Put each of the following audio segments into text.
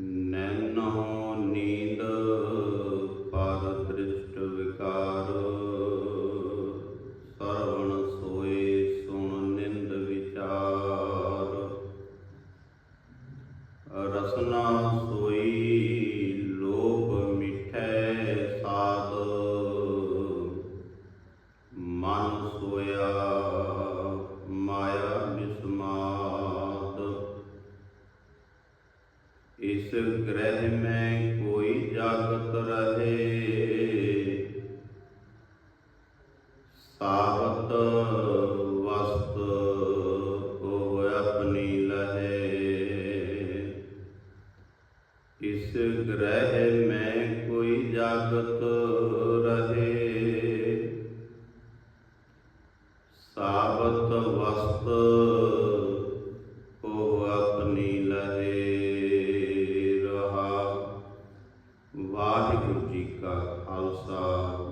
Nano ਨੀਂਦ ਸਾਵਤ ਵਸਤ ਕੋ ਆਪਣੀ ਲਹੇ ਰਹਾ ਵਾਹਿਗੁਰੂ ਜੀ ਕਾ ਖਾਲਸਾ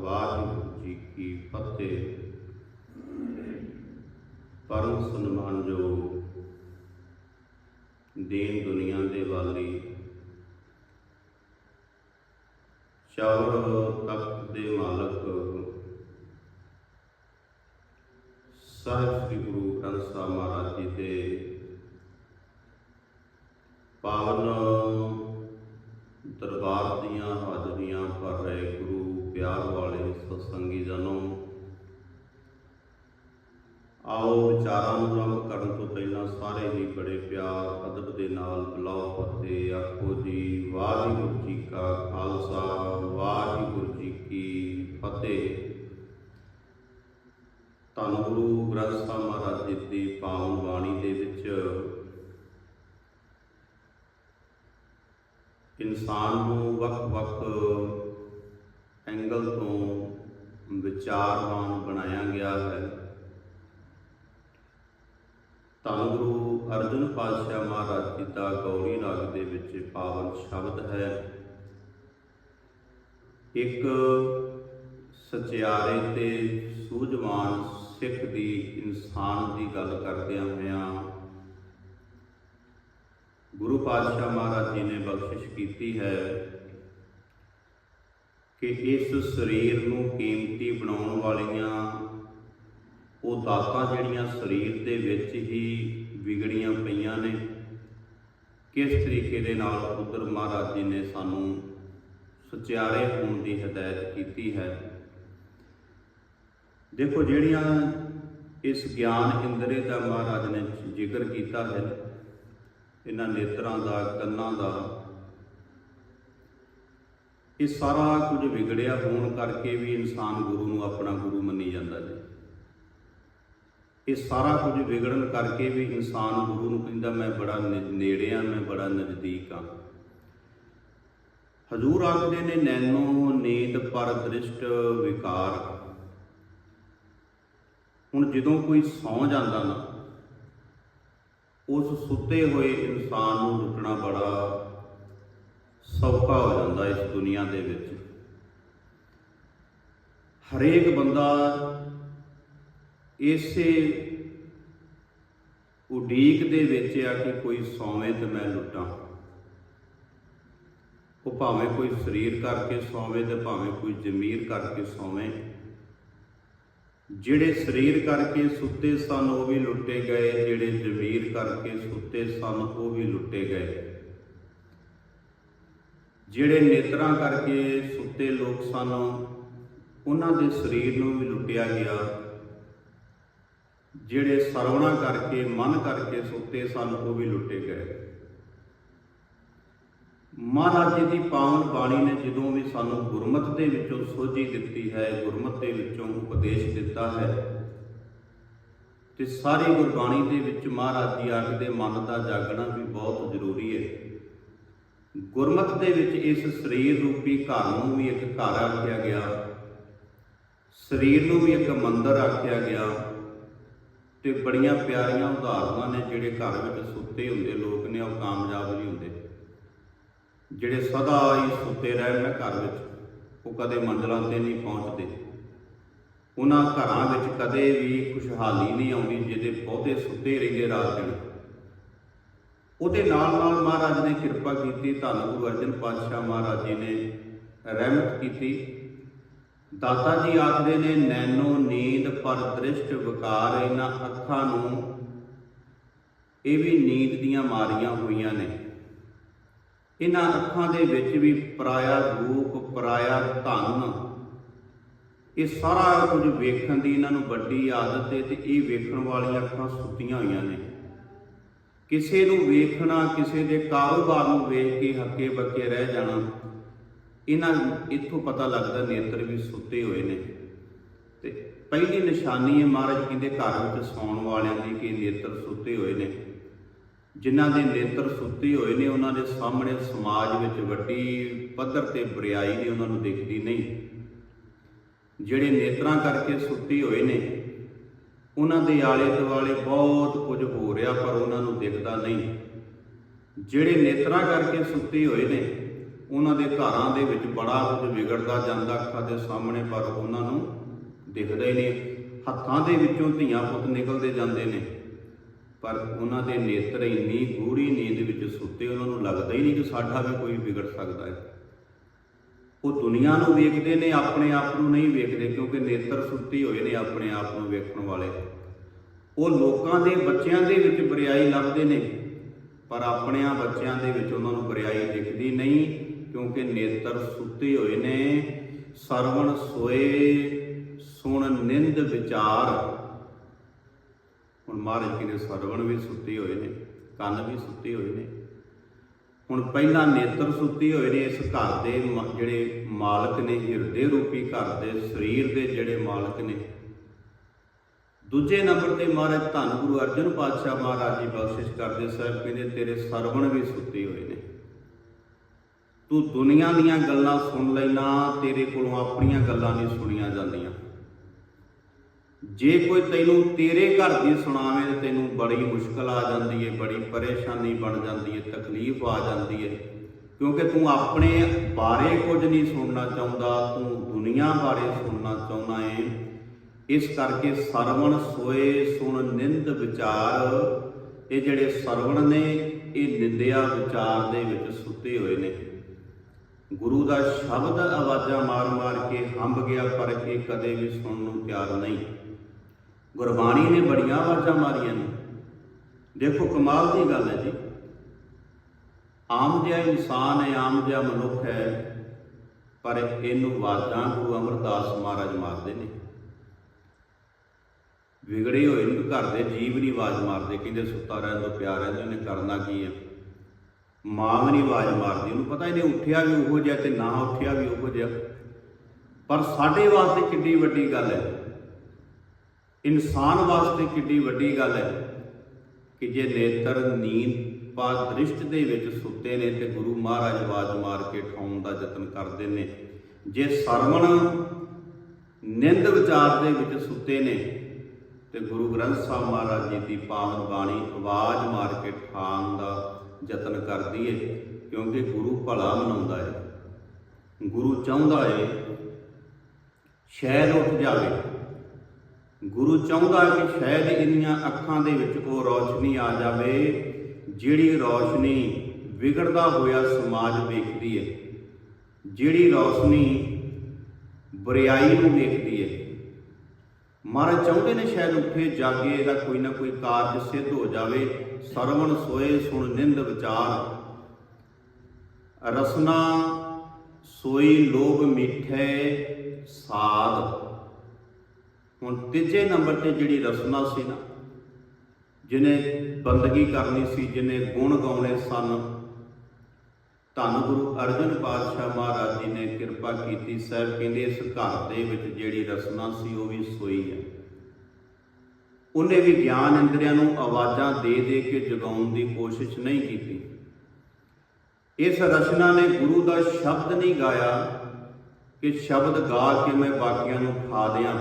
ਵਾਹਿਗੁਰੂ ਜੀ ਕੀ ਫਤਿਹ ਪਰਮ ਸਨਮਾਨਯੋਗ ਦੀਨ ਦੁਨੀਆ ਦੇ ਵਾਲੀ ਚੌਰ ਤਖਤ ਦੇ ਮਾਲਕ ਸਾਹਿਬ ਸ੍ਰੀ ਗੁਰੂ ਗ੍ਰੰਥ ਸਾਹਿਬ ਮਹਾਰਾਜ ਜੀ ਦੇ ਪਾਵਨ ਦਰਬਾਰ ਦੀਆਂ ਹਾਜ਼ਰੀਆਂ ਭਰ ਰਹੇ ਗੁਰੂ ਪਿਆਰ ਵਾਲੇ ਸਤਸੰਗੀ ਜਨੋ ਆਓ ਵਿਚਾਰਾਂ ਨੂੰ ਆਰੰਭ ਕਰਨ ਤੋਂ ਪਹਿਲਾਂ ਸਾਰੇ ਹੀ ਬੜੇ ਪਿਆਰ ਅਦਬ ਦੇ ਨਾਲ ਬੁਲਾਓ ਫਤਿਹ ਆਖੋ ਜੀ ਵਾਹਿਗੁਰੂ ਜੀ ਕਾ ਖਾਲਸਾ, ਵਾਹਿਗੁਰੂ ਜੀ ਕੀ ਫਤਿਹ। ਧੰਨ ਗੁਰੂ ਗ੍ਰੰਥ ਸਾਹਿਬ ਮਹਾਰਾਜ ਜੀ ਦੀ ਪਾਵਨ ਬਾਣੀ ਦੇ ਵਿੱਚ ਇਨਸਾਨ ਨੂੰ ਵੱਖ-ਵੱਖ ਐਂਗਲ ਤੋਂ ਵਿਚਾਰਵਾਨ ਬਣਾਇਆ ਗਿਆ ਹੈ। ਧੰਨ ਗੁਰੂ ਅਰਜਨ ਪਾਤਸ਼ਾਹ ਮਹਾਰਾਜ ਜੀ ਦਾ ਗੌਰੀ ਰਾਗ ਦੇ ਵਿੱਚ ਪਾਵਨ ਸ਼ਬਦ ਹੈ। ਇੱਕ ਸਚਿਆਰੇ ਤੇ ਸੂਝਵਾਨ ਸਿੱਖ ਦੀ ਇਨਸਾਨ ਦੀ ਗੱਲ ਕਰਦਿਆਂ ਹੋਇਆਂ ਗੁਰੂ ਪਾਤਸ਼ਾਹ ਮਹਾਰਾਜ ਜੀ ਨੇ ਬਖਸ਼ਿਸ਼ ਕੀਤੀ ਹੈ ਕਿ ਇਸ ਸਰੀਰ ਨੂੰ ਕੀਮਤੀ ਬਣਾਉਣ ਵਾਲੀਆਂ ਉਹ ਦਾਤਾਂ ਜਿਹੜੀਆਂ ਸਰੀਰ ਦੇ ਵਿੱਚ ਹੀ ਵਿਗੜੀਆਂ ਪਈਆਂ ਨੇ। ਕਿਸ ਤਰੀਕੇ ਦੇ ਨਾਲ ਉਧਰ ਮਹਾਰਾਜ ਜੀ ਨੇ ਸਾਨੂੰ ਸਚਿਆਰੇ ਹੋਣ ਦੀ ਹਦਾਇਤ ਕੀਤੀ ਹੈ? ਦੇਖੋ, ਜਿਹੜੀਆਂ ਇਸ ਗਿਆਨ ਇੰਦਰੇ ਦਾ ਮਹਾਰਾਜ ਨੇ ਜ਼ਿਕਰ ਕੀਤਾ ਹੈ, ਇਹਨਾਂ ਨੇਤਰਾਂ ਦਾ, ਕੰਨਾਂ ਦਾ, ਇਹ ਸਾਰਾ ਕੁਝ ਵਿਗੜਿਆ ਹੋਣ ਕਰਕੇ ਵੀ ਇਨਸਾਨ ਗੁਰੂ ਨੂੰ ਆਪਣਾ ਗੁਰੂ ਮੰਨੀ ਜਾਂਦਾ ਹੈ। ਇਹ ਸਾਰਾ ਕੁਝ ਵਿਗੜਨ ਕਰਕੇ ਵੀ ਇਨਸਾਨ ਗੁਰੂ ਨੂੰ ਕਹਿੰਦਾ, ਮੈਂ ਬੜਾ ਨੇੜੇ ਆ, ਮੈਂ ਬੜਾ ਨਜ਼ਦੀਕ ਆ। ਹਜ਼ੂਰ ਆਖਦੇ ਨੇ ਨੈਨੋ ਨੀਂਦ ਪਰ ਦ੍ਰਿਸ਼ਟ ਵਿਕਾਰ। ਹੁਣ ਜਦੋਂ ਕੋਈ ਸੌ ਜਾਂਦਾ ਨਾ, ਉਸ ਸੁੱਤੇ ਹੋਏ ਇਨਸਾਨ ਨੂੰ ਲੁੱਟਣਾ ਬੜਾ ਸੌਖਾ ਹੋ ਜਾਂਦਾ ਇਸ ਦੁਨੀਆ ਦੇ ਵਿੱਚ। ਹਰੇਕ ਬੰਦਾ ਇਸੇ ਉਡੀਕ ਦੇ ਵਿੱਚ ਆ ਕਿ ਕੋਈ ਸੌਵੇਂ ਤੇ ਮੈਂ ਲੁੱਟਾਂ। ਉਹ ਭਾਵੇਂ ਕੋਈ ਸਰੀਰ ਕਰਕੇ ਸੌਵੇਂ ਤੇ ਭਾਵੇਂ ਕੋਈ ਜ਼ਮੀਰ ਕਰਕੇ ਸੌਵੇਂ। ਜਿਹੜੇ ਸਰੀਰ ਕਰਕੇ ਸੁੱਤੇ ਸਨ, ਉਹ ਵੀ ਲੁੱਟੇ ਗਏ। ਜਿਹੜੇ ਜ਼ਮੀਰ ਕਰਕੇ ਸੁੱਤੇ ਸਨ, ਉਹ ਵੀ ਲੁੱਟੇ ਗਏ। ਜਿਹੜੇ ਨੇਤਰਾਂ ਕਰਕੇ ਸੁੱਤੇ ਲੋਕ ਸਨ, ਉਹਨਾਂ ਦੇ ਸਰੀਰ ਨੂੰ ਵੀ ਲੁੱਟਿਆ ਗਿਆ। ਜਿਹੜੇ ਸਰਵਣਾ ਕਰਕੇ, ਮਨ ਕਰਕੇ ਸੁੱਤੇ ਸਨ, ਉਹ ਵੀ ਲੁੱਟੇ ਗਏ। ਮਹਾਰਾਜ ਜੀ ਦੀ ਪਾਵਨ ਬਾਣੀ ਨੇ ਜਦੋਂ ਵੀ ਸਾਨੂੰ ਗੁਰਮਤ ਦੇ ਵਿੱਚੋਂ ਸੋਝੀ ਦਿੱਤੀ ਹੈ, ਗੁਰਮਤ ਦੇ ਵਿੱਚੋਂ ਉਪਦੇਸ਼ ਦਿੱਤਾ ਹੈ, ਤੇ ਸਾਰੀ ਗੁਰਬਾਣੀ ਦੇ ਵਿੱਚ ਮਹਾਰਾਜ ਜੀ ਆਖਦੇ ਮਨ ਦਾ ਜਾਗਣਾ ਵੀ ਬਹੁਤ ਜ਼ਰੂਰੀ ਹੈ। ਗੁਰਮਤ ਦੇ ਵਿੱਚ ਇਸ ਸਰੀਰ ਰੂਪੀ ਘਰ ਨੂੰ ਵੀ ਇੱਕ ਘਰ ਆਖਿਆ ਗਿਆ, ਸਰੀਰ ਨੂੰ ਵੀ ਇੱਕ ਮੰਦਰ ਆਖਿਆ ਗਿਆ ਤੇ ਬੜੀਆਂ ਪਿਆਰੀਆਂ ਉਦਾਹਰਨਾਂ ਨੇ ਜਿਹੜੇ ਘਰ ਵਿੱਚ ਸੁੱਤੇ ਹੁੰਦੇ, ਲੋਕ ਨੇ ਉਹ ਕਾਮਯਾਬ ਨਹੀਂ ਹੁੰਦੇ। ਜਿਹੜੇ ਸਦਾ ਹੀ ਸੁੱਤੇ ਰਹਿਣ ਨਾ ਘਰ ਵਿੱਚ, ਉਹ ਕਦੇ ਮੰਜ਼ਲਾਂ ਤੇ ਨਹੀਂ ਪਹੁੰਚਦੇ। ਉਹਨਾਂ ਘਰਾਂ ਵਿੱਚ ਕਦੇ ਵੀ ਖੁਸ਼ਹਾਲੀ ਨਹੀਂ ਆਉਂਦੀ ਜਿਹਦੇ ਬਹੁਤੇ ਸੁੱਤੇ ਰਹਿੰਦੇ ਰਾਤ ਦਿਨ। ਉਹਦੇ ਨਾਲ ਨਾਲ ਮਹਾਰਾਜ ਨੇ ਕਿਰਪਾ ਕੀਤੀ, ਧੰਨ ਗੁਰੂ ਅਰਜਨ ਪਾਤਸ਼ਾਹ ਮਹਾਰਾਜ ਜੀ ਨੇ ਰਹਿਮਤ ਕੀਤੀ। ਦਾਤਾ ਜੀ ਆਖਦੇ ਨੇ ਨੈਨੋ ਨੀਂਦ ਪਰ ਦ੍ਰਿਸ਼ਟ ਵਿਕਾਰ ਇਹਨਾਂ ਅੱਖਾਂ ਨੂੰ। ਇਹ ਵੀ ਨੀਂਦ ਦੀਆਂ ਮਾਰੀਆਂ ਹੋਈਆਂ ਨੇ। ਇਹਨਾਂ ਅੱਖਾਂ ਦੇ ਵਿੱਚ ਵੀ ਪਰਾਇਆ ਰੂਪ, ਪਰਾਇਆ ਧਨ। ਇਹ ਸਾਰਾ ਕੁਝ ਵੇਖਣ ਦੀ ਇਹਨਾਂ ਨੂੰ ਵੱਡੀ ਆਦਤ ਹੈ ਤੇ ਇਹ ਵੇਖਣ ਵਾਲੀਆਂ ਅੱਖਾਂ ਸੁੱਤੀਆਂ ਹੋਈਆਂ ਨੇ। ਕਿਸੇ ਨੂੰ ਵੇਖਣਾ, ਕਿਸੇ ਦੇ ਕਾਰੋਬਾਰ ਨੂੰ ਵੇਖ ਕੇ ਹੱਕੇ ਬੱਕੇ ਰਹਿ ਜਾਣਾ। ਇਹਨਾਂ ਇੱਥੋਂ ਪਤਾ ਲੱਗਦਾ ਨੇਤਰ ਵੀ ਸੁੱਤੇ ਹੋਏ ਨੇ। ਤੇ ਪਹਿਲੀ ਨਿਸ਼ਾਨੀ ਹੈ ਮਹਾਰਾਜ ਕਹਿੰਦੇ ਘਰ ਵਿੱਚ ਸੌਣ ਵਾਲਿਆਂ ਦੀ ਕਿ ਨੇਤਰ ਸੁੱਤੇ ਹੋਏ ਨੇ। ਜਿਨ੍ਹਾਂ ਦੇ ਨੇਤਰ ਸੁੱਤੇ ਹੋਏ ਨੇ, ਉਹਨਾਂ ਦੇ ਸਾਹਮਣੇ ਸਮਾਜ ਵਿੱਚ ਵੱਡੀ ਪੱਧਰ ਤੇ ਬੁਰਾਈ ਨਹੀਂ ਉਹਨਾਂ ਨੂੰ ਦਿਖਦੀ ਨਹੀਂ। ਜਿਹੜੇ ਨੇਤਰਾਂ ਕਰਕੇ ਸੁੱਤੇ ਹੋਏ ਨੇ, ਉਹਨਾਂ ਦੇ ਆਲੇ ਦੁਆਲੇ ਬਹੁਤ ਕੁਝ ਹੋ ਰਿਹਾ ਪਰ ਉਹਨਾਂ ਨੂੰ ਦਿਖਦਾ ਨਹੀਂ। ਜਿਹੜੇ ਨੇਤਰਾਂ ਕਰਕੇ ਸੁੱਤੇ ਹੋਏ ਨੇ ਉਹਨਾਂ ਦੇ ਘਰਾਂ ਦੇ ਵਿੱਚ ਬੜਾ ਕੁਝ ਵਿਗੜਦਾ ਜਾਂਦਾ, ਅੱਖਾਂ ਦੇ ਸਾਹਮਣੇ, ਪਰ ਉਹਨਾਂ ਨੂੰ ਦਿਖਦਾ ਹੀ ਨਹੀਂ। ਹੱਥਾਂ ਦੇ ਵਿੱਚੋਂ ਧੀਆਂ ਪੁੱਤ ਨਿਕਲਦੇ ਜਾਂਦੇ ਨੇ, ਪਰ ਉਹਨਾਂ ਦੇ ਨੇਤਰ ਇੰਨੀ ਗੂੜੀ ਨੀਂਦ ਵਿੱਚ ਸੁੱਤੇ, ਉਹਨਾਂ ਨੂੰ ਲੱਗਦਾ ਹੀ ਨਹੀਂ ਕਿ ਸਾਡਾ ਵੀ ਕੋਈ ਵਿਗੜ ਸਕਦਾ ਹੈ। ਉਹ ਦੁਨੀਆ ਨੂੰ ਵੇਖਦੇ ਨੇ, ਆਪਣੇ ਆਪ ਨੂੰ ਨਹੀਂ ਵੇਖਦੇ, ਕਿਉਂਕਿ ਨੇਤਰ ਸੁੱਤੇ ਹੋਏ ਨੇ ਆਪਣੇ ਆਪ ਨੂੰ ਵੇਖਣ ਵਾਲੇ। ਉਹ ਲੋਕਾਂ ਦੇ ਬੱਚਿਆਂ ਦੇ ਵਿੱਚ ਬਰਿਆਈ ਲੱਭਦੇ ਨੇ, ਪਰ ਆਪਣਿਆਂ ਬੱਚਿਆਂ ਦੇ ਵਿੱਚ ਉਹਨਾਂ ਨੂੰ ਬਰਿਆਈ ਦਿਖਦੀ ਨਹੀਂ। ਕਿਉਂਕਿ ਨੇਤਰ ਸੁੱਤੇ ਹੋਏ ਨੇ, ਸਰਵਣ ਸੋਏ, ਸੁਣ ਨਿੰਦ ਵਿਚਾਰ। ਹੁਣ ਮਹਾਰਾਜ ਕਹਿੰਦੇ ਸਰਵਣ ਵੀ ਸੁੱਤੇ ਹੋਏ ਨੇ, ਕੰਨ ਵੀ ਸੁੱਤੇ ਹੋਏ ਨੇ। ਹੁਣ ਪਹਿਲਾਂ ਨੇਤਰ ਸੁੱਤੇ ਹੋਏ ਨੇ, ਇਸ ਘਰ ਦੇ ਜਿਹੜੇ ਮਾਲਕ ਨੇ, ਹਿਰਦੇ ਰੂਪੀ ਘਰ ਦੇ, ਸਰੀਰ ਦੇ ਜਿਹੜੇ ਮਾਲਕ ਨੇ। ਦੂਜੇ ਨੰਬਰ ਤੇ ਮਹਾਰਾਜ ਧੰਨ ਗੁਰੂ ਅਰਜਨ ਪਾਤਸ਼ਾਹ ਮਹਾਰਾਜ ਜੀ ਬਖਸ਼ਿਸ਼ ਕਰਦੇ, ਸਾਹਿਬ ਕਹਿੰਦੇ, ਤੇਰੇ ਸਰਵਣ ਵੀ ਸੁੱਤੇ ਹੋਏ ਨੇ। ਤੂੰ ਦੁਨੀਆ ਦੀਆਂ ਗੱਲਾਂ ਸੁਣ ਲੈਣਾ ਤੇਰੇ ਕੋਲੋਂ ਆਪਣੀਆਂ ਗੱਲਾਂ ਨਹੀਂ ਸੁਣੀਆਂ ਜਾਂਦੀਆਂ। ਜੇ ਕੋਈ ਤੈਨੂੰ ਤੇਰੇ ਘਰ ਦੀ ਸੁਣਾਵੇ ਤੇ ਤੈਨੂੰ ਬੜੀ ਮੁਸ਼ਕਲ ਆ ਜਾਂਦੀ ਹੈ ਬੜੀ ਪਰੇਸ਼ਾਨੀ ਬਣ ਜਾਂਦੀ ਹੈ ਤਕਲੀਫ ਆ ਜਾਂਦੀ ਹੈ ਕਿਉਂਕਿ ਤੂੰ ਆਪਣੇ ਬਾਰੇ ਕੁਝ ਨਹੀਂ ਸੁਣਨਾ ਚਾਹੁੰਦਾ, ਤੂੰ ਦੁਨੀਆ ਬਾਰੇ ਸੁਣਨਾ ਚਾਹੁੰਦਾ ਏ। ਇਸ ਕਰਕੇ ਸਰਵਣ ਸੋਏ ਸੁਣ ਨਿੰਦ ਵਿਚਾਰ। ਇਹ ਜਿਹੜੇ ਸਰਵਣ ਨੇ, ਇਹ ਨਿੰਦਿਆ ਵਿਚਾਰ ਦੇ ਵਿੱਚ ਸੁੱਤੇ ਹੋਏ ਨੇ। ਗੁਰੂ ਦਾ ਸ਼ਬਦ ਆਵਾਜ਼ਾਂ ਮਾਰ-ਮਾਰ ਕੇ ਹੰਬ ਗਿਆ, ਪਰ ਇਹ ਕਦੇ ਵੀ ਸੁਣਨ ਨੂੰ ਤਿਆਰ ਨਹੀਂ। ਗੁਰਬਾਣੀ ਨੇ ਬੜੀਆਂ ਆਵਾਜ਼ਾਂ ਮਾਰੀਆਂ ਨੇ। ਦੇਖੋ, ਕਮਾਲ ਦੀ ਗੱਲ ਹੈ ਜੀ। ਆਮ ਜਿਹਾ ਇਨਸਾਨ ਹੈ, ਆਮ ਜਿਹਾ ਮਨੁੱਖ ਹੈ, ਪਰ ਇਹਨੂੰ ਆਵਾਜ਼ਾਂ ਗੁਰੂ ਅਮਰਦਾਸ ਮਹਾਰਾਜ ਮਾਰਦੇ ਨੇ। ਵਿਗੜੇ ਹੋਏ ਨੂੰ ਘਰ ਦੇ, ਜੀਵ ਨਹੀਂ ਆਵਾਜ਼ ਮਾਰਦੇ, ਕਹਿੰਦੇ ਸੁੱਤਾ ਰਹਿਣ ਪਿਆਰ ਪਿਆ ਰਹਿੰਦੇ ਉਹਨੇ ਕਰਨਾ ਕੀ ਹੈ? ਮਾਂ ਨਹੀਂ ਆਵਾਜ਼ ਮਾਰਦੀ, ਉਹਨੂੰ ਪਤਾ ਇਹਨੇ ਉੱਠਿਆ ਵੀ ਉਹੋ ਜਿਹਾ ਤੇ ਨਾ ਉੱਠਿਆ ਵੀ ਉਹੋ ਜਿਹਾ। ਪਰ ਸਾਡੇ ਵਾਸਤੇ ਕਿੰਨੀ ਵੱਡੀ ਗੱਲ ਹੈ। ਇਨਸਾਨ ਵਾਸਤੇ ਕਿੰਨੀ ਵੱਡੀ ਗੱਲ ਹੈ ਕਿ ਜੇ ਨੇਤਰ, ਨੀਂਦ ਪਾ ਦ੍ਰਿਸ਼ਟ ਦੇ ਵਿੱਚ ਸੁੱਤੇ ਨੇ ਤੇ ਗੁਰੂ ਮਹਾਰਾਜ ਆਵਾਜ਼ ਮਾਰ ਕੇ ਠਾਉਣ ਦਾ ਯਤਨ ਕਰਦੇ ਨੇ। ਜੇ ਸਰਵਣ ਨਿੰਦ ਵਿਚਾਰ ਦੇ ਵਿੱਚ ਸੁੱਤੇ ਨੇ ਤੇ ਗੁਰੂ ਗ੍ਰੰਥ ਸਾਹਿਬ ਮਹਾਰਾਜ ਜੀ ਦੀ ਪਾਵਨ ਬਾਣੀ ਆਵਾਜ਼ ਮਾਰ ਕੇ ਠਾਣ ਦਾ ਯਤਨ ਕਰਦੀ ਏ, ਕਿਉਂਕਿ ਗੁਰੂ ਭਲਾ ਮਨਾਉਂਦਾ ਹੈ ਗੁਰੂ ਚਾਹੁੰਦਾ ਏ ਸ਼ਾਇਦ ਉੱਠ ਜਾਵੇ। ਗੁਰੂ ਚਾਹੁੰਦਾ ਹੈ ਕਿ ਸ਼ਾਇਦ ਇਹਨੀਆਂ ਅੱਖਾਂ ਦੇ ਵਿੱਚ ਉਹ ਰੌਸ਼ਨੀ ਆ ਜਾਵੇ, ਜਿਹੜੀ ਰੌਸ਼ਨੀ ਵਿਗੜਦਾ ਹੋਇਆ ਸਮਾਜ ਵੇਖਦੀ ਹੈ ਜਿਹੜੀ ਰੌਸ਼ਨੀ ਬੁਰਾਈ ਨੂੰ ਵੇਖਦੀ ਹੈ ਮਹਾਰਾਜ ਚਾਹੁੰਦੇ ਨੇ ਸ਼ਾਇਦ ਉੱਠੇ, ਜਾਗੇ, ਇਹਦਾ ਕੋਈ ਨਾ ਕੋਈ ਕਾਰਜ ਸਿੱਧ ਹੋ ਜਾਵੇ। ਸਰਵਣ ਸੋਏ ਸੁਣ ਨਿੰਦ ਵਿਚਾਰ। ਰਸਨਾ ਸੋਈ ਲੋਭ ਮਿੱਠੇ ਸਾਧ। ਹੁਣ ਤੀਜੇ ਨੰਬਰ ਤੇ ਜਿਹੜੀ ਰਸਨਾ ਸੀ ਨਾ, ਜਿਹਨੇ ਬੰਦਗੀ ਕਰਨੀ ਸੀ, ਜਿਹਨੇ ਗੁਣ ਗਾਉਣੇ ਸਨ, ਧੰਨ ਗੁਰੂ ਅਰਜਨ ਪਾਤਸ਼ਾਹ ਮਹਾਰਾਜ ਜੀ ਨੇ ਕਿਰਪਾ ਕੀਤੀ। ਸਾਹਿਬ ਕਹਿੰਦੇ ਇਸ ਘਰ ਦੇ ਵਿੱਚ ਜਿਹੜੀ ਰਸਨਾ ਸੀ ਉਹ ਵੀ ਸੋਈ ਹੈ ਉਹਨੇ ਵੀ ਗਿਆਨ ਇੰਦਰੀਆਂ ਨੂੰ ਆਵਾਜ਼ਾਂ ਦੇ ਦੇ ਕੇ ਜਗਾਉਣ ਦੀ ਕੋਸ਼ਿਸ਼ ਨਹੀਂ ਕੀਤੀ। ਇਸ ਰਚਨਾ ਨੇ ਗੁਰੂ ਦਾ ਸ਼ਬਦ ਨਹੀਂ ਗਾਇਆ ਕਿ ਸ਼ਬਦ ਗਾ ਕੇ ਮੈਂ ਬਾਕੀਆਂ ਨੂੰ ਖਾ ਦਿਆਂ।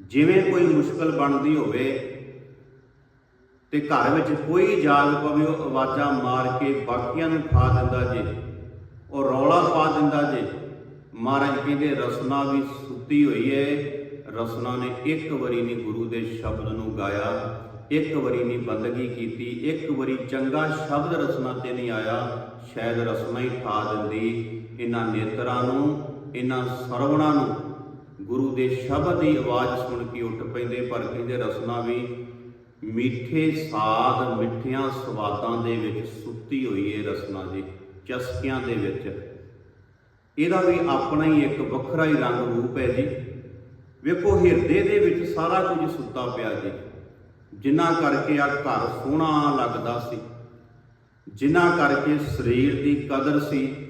ਜਿਵੇਂ ਕੋਈ ਮੁਸ਼ਕਲ ਬਣਦੀ ਹੋਵੇ ਤੇ ਘਰ ਵਿੱਚ ਕੋਈ ਜਾਗ ਪਵੇ, ਉਹ ਆਵਾਜ਼ਾਂ ਮਾਰ ਕੇ ਬਾਕੀਆਂ ਨੂੰ ਖਾ ਦਿੰਦਾ ਜੇ, ਉਹ ਰੌਲਾ ਪਾ ਦਿੰਦਾ ਜੇ। ਮਹਾਰਾਜ ਕਹਿੰਦੇ ਰਸਨਾ ਵੀ ਸੁੱਤੀ ਹੋਈ ਹੈ ਰਸਨਾ ਨੇ ਇੱਕ ਵਾਰੀ ਨਹੀਂ ਗੁਰੂ ਦੇ ਸ਼ਬਦ ਨੂੰ ਗਾਇਆ, ਇੱਕ ਵਾਰੀ ਨਹੀਂ ਬੰਦਗੀ ਕੀਤੀ, ਇੱਕ ਵਾਰੀ ਚੰਗਾ ਸ਼ਬਦ ਰਸਨਾ ਤੇ ਨਹੀਂ ਆਇਆ, ਸ਼ਾਇਦ ਰਸਨਾ ਹੀ ਠਾ ਦਿੰਦੀ। ਇਹਨਾਂ ਨੇਤਰਾਂ ਨੂੰ ਇਹਨਾਂ ਸਰਵਣਾ ਨੂੰ ਗੁਰੂ ਦੇ ਸ਼ਬਦ ਦੀ ਆਵਾਜ਼ ਸੁਣ ਕੇ ਉੱਠ ਪੈਂਦੇ, ਪਰ ਕਹਿੰਦੇ ਰਸਨਾ ਵੀ ਮਿੱਠੇ ਸਾਦ ਮਿੱਠੀਆਂ ਸਵਾਦਾਂ ਦੇ ਵਿੱਚ ਸੁੱਤੀ ਹੋਈ ਹੈ ਰਸਨਾ ਜੀ, ਚਸਕਿਆਂ ਦੇ ਵਿੱਚ। ਇਹਦਾ ਵੀ ਆਪਣਾ ਹੀ ਇੱਕ ਵੱਖਰਾ ਹੀ ਰੰਗ ਰੂਪ ਹੈ ਜੀ। ਵੇਖੋ, ਹਿਰਦੇ ਦੇ ਵਿੱਚ ਸਾਰਾ ਕੁਝ ਸੁੱਤਾ ਪਿਆ ਜੀ। ਜਿਨ੍ਹਾਂ ਕਰਕੇ ਆ ਘਰ ਸੋਹਣਾ ਲੱਗਦਾ ਸੀ। ਜਿਨ੍ਹਾਂ ਕਰਕੇ ਸਰੀਰ ਦੀ ਕਦਰ ਸੀ।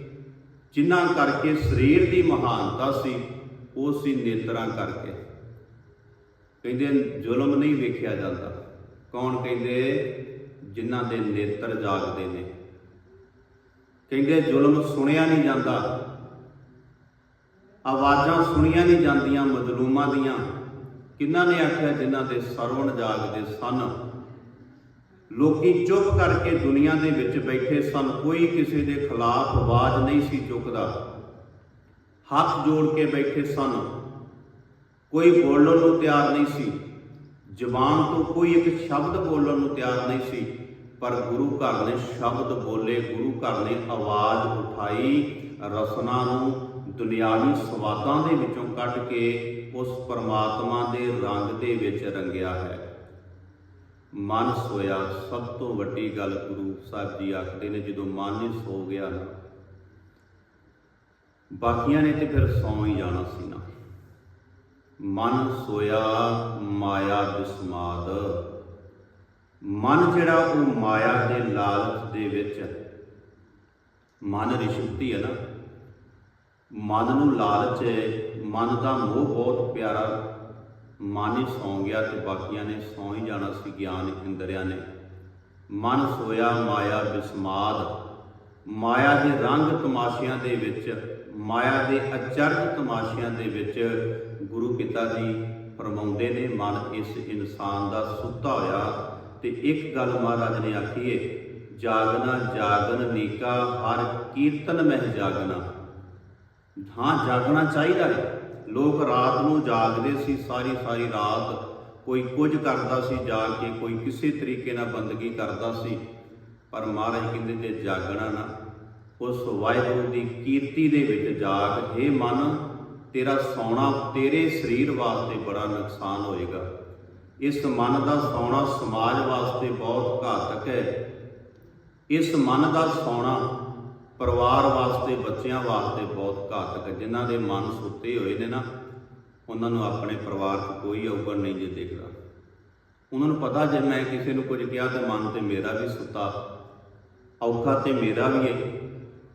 ਜਿਨ੍ਹਾਂ ਕਰਕੇ ਸਰੀਰ ਦੀ ਮਹਾਨਤਾ ਸੀ, ਉਹ ਸੀ ਨੇਤਰਾਂ ਕਰਕੇ। ਕਹਿੰਦੇ, ਜ਼ੁਲਮ ਨਹੀਂ ਵੇਖਿਆ ਜਾਂਦਾ। ਕੌਣ ਕਹਿੰਦੇ? ਜਿਨ੍ਹਾਂ ਦੇ ਨੇਤਰ ਜਾਗਦੇ ਨੇ। ਕਹਿੰਦੇ, ਜ਼ੁਲਮ ਸੁਣਿਆ ਨਹੀਂ ਜਾਂਦਾ। ਆਵਾਜ਼ਾਂ ਸੁਣੀਆਂ ਨਹੀਂ ਜਾਂਦੀਆਂ ਮਜ਼ਲੂਮਾਂ ਦੀਆਂ। ਕਿੰਨਾਂ ਨੇ ਆਖਿਆ ਜਿਨ੍ਹਾਂ ਦੇ ਸਰਵਣ ਜਾਗਦੇ ਸਨ? ਲੋਕੀ ਚੁੱਪ ਕਰਕੇ ਦੁਨੀਆ ਦੇ ਵਿੱਚ ਬੈਠੇ ਸਨ। ਕੋਈ ਕਿਸੇ ਦੇ ਖਿਲਾਫ ਆਵਾਜ਼ ਨਹੀਂ ਸੀ ਚੁੱਕਦਾ। ਹੱਥ ਜੋੜ ਕੇ ਬੈਠੇ ਸਨ। ਕੋਈ ਬੋਲਣ ਨੂੰ ਤਿਆਰ ਨਹੀਂ ਸੀ। ਜ਼ਬਾਨ ਤੋਂ ਕੋਈ ਇੱਕ ਸ਼ਬਦ ਬੋਲਣ ਨੂੰ ਤਿਆਰ ਨਹੀਂ ਸੀ। ਪਰ ਗੁਰੂ ਘਰ ਨੇ ਸ਼ਬਦ ਬੋਲੇ। ਗੁਰੂ ਘਰ ਨੇ ਆਵਾਜ਼ ਉਠਾਈ। ਰਸਨਾ ਨੂੰ ਦੁਨਿਆਵੀ ਸਵਾਦਾਂ ਦੇ ਵਿੱਚੋਂ ਕੱਢ ਕੇ ਉਸ ਪਰਮਾਤਮਾ ਦੇ ਰੰਗ ਦੇ ਵਿੱਚ ਰੰਗਿਆ ਹੈ। ਮਨ ਸੋਇਆ ਸਭ ਤੋਂ ਵੱਡੀ ਗੱਲ ਗੁਰੂ ਸਾਹਿਬ ਜੀ ਆਖਦੇ ਨੇ, ਜਦੋਂ ਮਨ ਹੀ ਸੋ ਗਿਆ ਨਾ, ਬਾਕੀਆਂ ਨੇ ਤੇ ਫਿਰ ਸੌਂ ਹੀ ਜਾਣਾ ਸੀ ਨਾ। ਮਨ ਸੋਇਆ ਮਾਇਆ ਬਿਸਮਾਦ। ਮਨ ਜਿਹੜਾ ਉਹ ਮਾਇਆ ਦੇ ਲਾਲਚ ਦੇ ਵਿੱਚ ਮਨ ਰਿਸ਼ਵਤੀ ਹੈ ਨਾ। ਮਨ ਨੂੰ ਲਾਲਚ ਹੈ ਮਨ ਦਾ ਮੋਹ ਬਹੁਤ ਪਿਆਰਾ। ਮਨ ਹੀ ਸੌਂ ਗਿਆ ਤੇ ਬਾਕੀਆਂ ਨੇ ਸੌਂ ਹੀ ਜਾਣਾ ਸੀ ਗਿਆਨ ਇੰਦਰਿਆਂ ਨੇ। ਮਨ ਸੋਇਆ ਮਾਇਆ ਬਿਸਮਾਦ। ਮਾਇਆ ਦੇ ਰੰਗ ਤਮਾਸ਼ਿਆਂ ਦੇ ਵਿੱਚ, ਮਾਇਆ ਦੇ ਅਚਰਜ ਤਮਾਸ਼ਿਆਂ ਦੇ ਵਿੱਚ ਗੁਰੂ ਪਿਤਾ ਜੀ ਫਰਮਾਉਂਦੇ ਨੇ, ਮਨ ਇਸ ਇਨਸਾਨ ਦਾ ਸੁੱਤਾ ਹੋਇਆ। ਤੇ ਇੱਕ ਗੱਲ ਮਹਾਰਾਜ ਨੇ ਆਖੀ ਏ, ਜਾਗਣਾ ਜਾਗਨ ਨੀਕਾ, ਹਰ ਕੀਰਤਨ ਮਹਿ ਜਾਗਣਾ। ਹਾਂ, ਜਾਗਣਾ ਚਾਹੀਦਾ ਹੈ। ਲੋਕ ਰਾਤ ਨੂੰ ਜਾਗਦੇ ਸੀ, ਸਾਰੀ ਸਾਰੀ ਰਾਤ ਕੋਈ ਕੁਝ ਕਰਦਾ ਸੀ ਜਾਗ ਕੇ ਕੋਈ ਕਿਸੇ ਤਰੀਕੇ ਨਾਲ ਬੰਦਗੀ ਕਰਦਾ ਸੀ। ਪਰ ਮਹਾਰਾਜ ਕਹਿੰਦੇ, ਜੇ ਜਾਗਣਾ ਨਾ, ਉਸ ਵਾਹਿਗੁਰੂ ਦੀ ਕੀਰਤੀ ਦੇ ਵਿੱਚ ਜਾਗ ਇਹ ਮਨ, ਤੇਰਾ ਸੌਣਾ ਤੇਰੇ ਸਰੀਰ ਵਾਸਤੇ ਬੜਾ ਨੁਕਸਾਨ ਹੋਏਗਾ। ਇਸ ਮਨ ਦਾ ਸੌਣਾ ਸਮਾਜ ਵਾਸਤੇ ਬਹੁਤ ਘਾਤਕ ਹੈ। ਇਸ ਮਨ ਦਾ ਸੌਣਾ ਪਰਿਵਾਰ ਵਾਸਤੇ, ਬੱਚਿਆਂ ਵਾਸਤੇ ਬਹੁਤ ਘਾਤਕ ਹੈ। ਜਿਨ੍ਹਾਂ ਦੇ ਮਨ ਸੁੱਤੇ ਹੋਏ ਨੇ ਨਾ, ਉਹਨਾਂ ਨੂੰ ਆਪਣੇ ਪਰਿਵਾਰ 'ਚ ਕੋਈ ਔਗਣ ਨਹੀਂ ਜੇ ਦੇਖਦਾ। ਉਹਨਾਂ ਨੂੰ ਪਤਾ ਜੇ ਮੈਂ ਕਿਸੇ ਨੂੰ ਕੁਝ ਕਿਹਾ ਤੇ ਮਨ ਤੇ ਮੇਰਾ ਵੀ ਸੁੱਤਾ। ਔਖਾ ਤੇ ਮੇਰਾ ਵੀ ਹੈ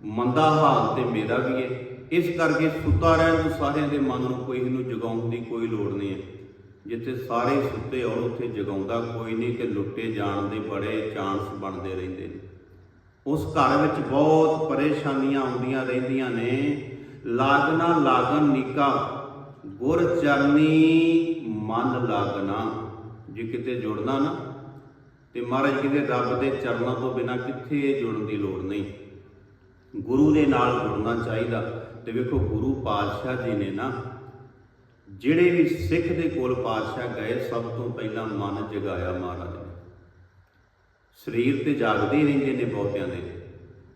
ਮੰਦਾ ਹਾਲ ਤੇ ਮੇਰਾ ਵੀ ਹੈ ਇਸ ਕਰਕੇ ਸੁੱਤਾ ਰਹਿਣ ਨੂੰ ਸਾਰਿਆਂ ਦੇ ਮਨ ਨੂੰ ਕੋਈ ਨੂੰ ਜਗਾਉਣ ਦੀ ਕੋਈ ਲੋੜ ਨਹੀਂ ਹੈ ਜਿੱਥੇ ਸਾਰੇ ਸੁੱਤੇ ਔਰ ਉੱਥੇ ਜਗਾਉਂਦਾ ਕੋਈ ਨਹੀਂ ਤੇ ਲੁੱਟੇ ਜਾਣ ਦੇ ਬੜੇ ਚਾਂਸ ਬਣਦੇ ਰਹਿੰਦੇ ਨੇ। ਉਸ ਘਰ ਵਿੱਚ ਬਹੁਤ ਪਰੇਸ਼ਾਨੀਆਂ ਆਉਂਦੀਆਂ ਰਹਿੰਦੀਆਂ ਨੇ। ਲਾਗਣਾ ਲਾਗਨ ਨਿਕਾ, ਗੁਰ ਚਰਨੀ ਮਨ ਲਾਗਣਾ। ਜੇ ਕਿਤੇ ਜੁੜਨਾ ਨਾ, ਤੇ ਮਹਾਰਾਜ ਕਿਤੇ ਰੱਬ ਦੇ ਚਰਨਾਂ ਤੋਂ ਬਿਨਾ ਕਿੱਥੇ ਜੁੜਨ ਦੀ ਲੋੜ ਨਹੀਂ। ਗੁਰੂ ਦੇ ਨਾਲ ਜੁੜਨਾ ਚਾਹੀਦਾ। ਤੇ ਵੇਖੋ, ਗੁਰੂ ਪਾਤਸ਼ਾਹ ਜੀ ਨੇ ਨਾ, ਜਿਹੜੇ ਵੀ ਸਿੱਖ ਦੇ ਕੋਲ ਪਾਤਸ਼ਾਹ ਗਏ, ਸਭ ਤੋਂ ਪਹਿਲਾਂ ਮਨ ਜਗਾਇਆ ਮਹਾਰਾਜ। ਸਰੀਰ ਤੇ ਜਾਗਦੇ ਹੀ ਰਹਿੰਦੇ ਨੇ ਬਹੁਤਿਆਂ ਦੇ।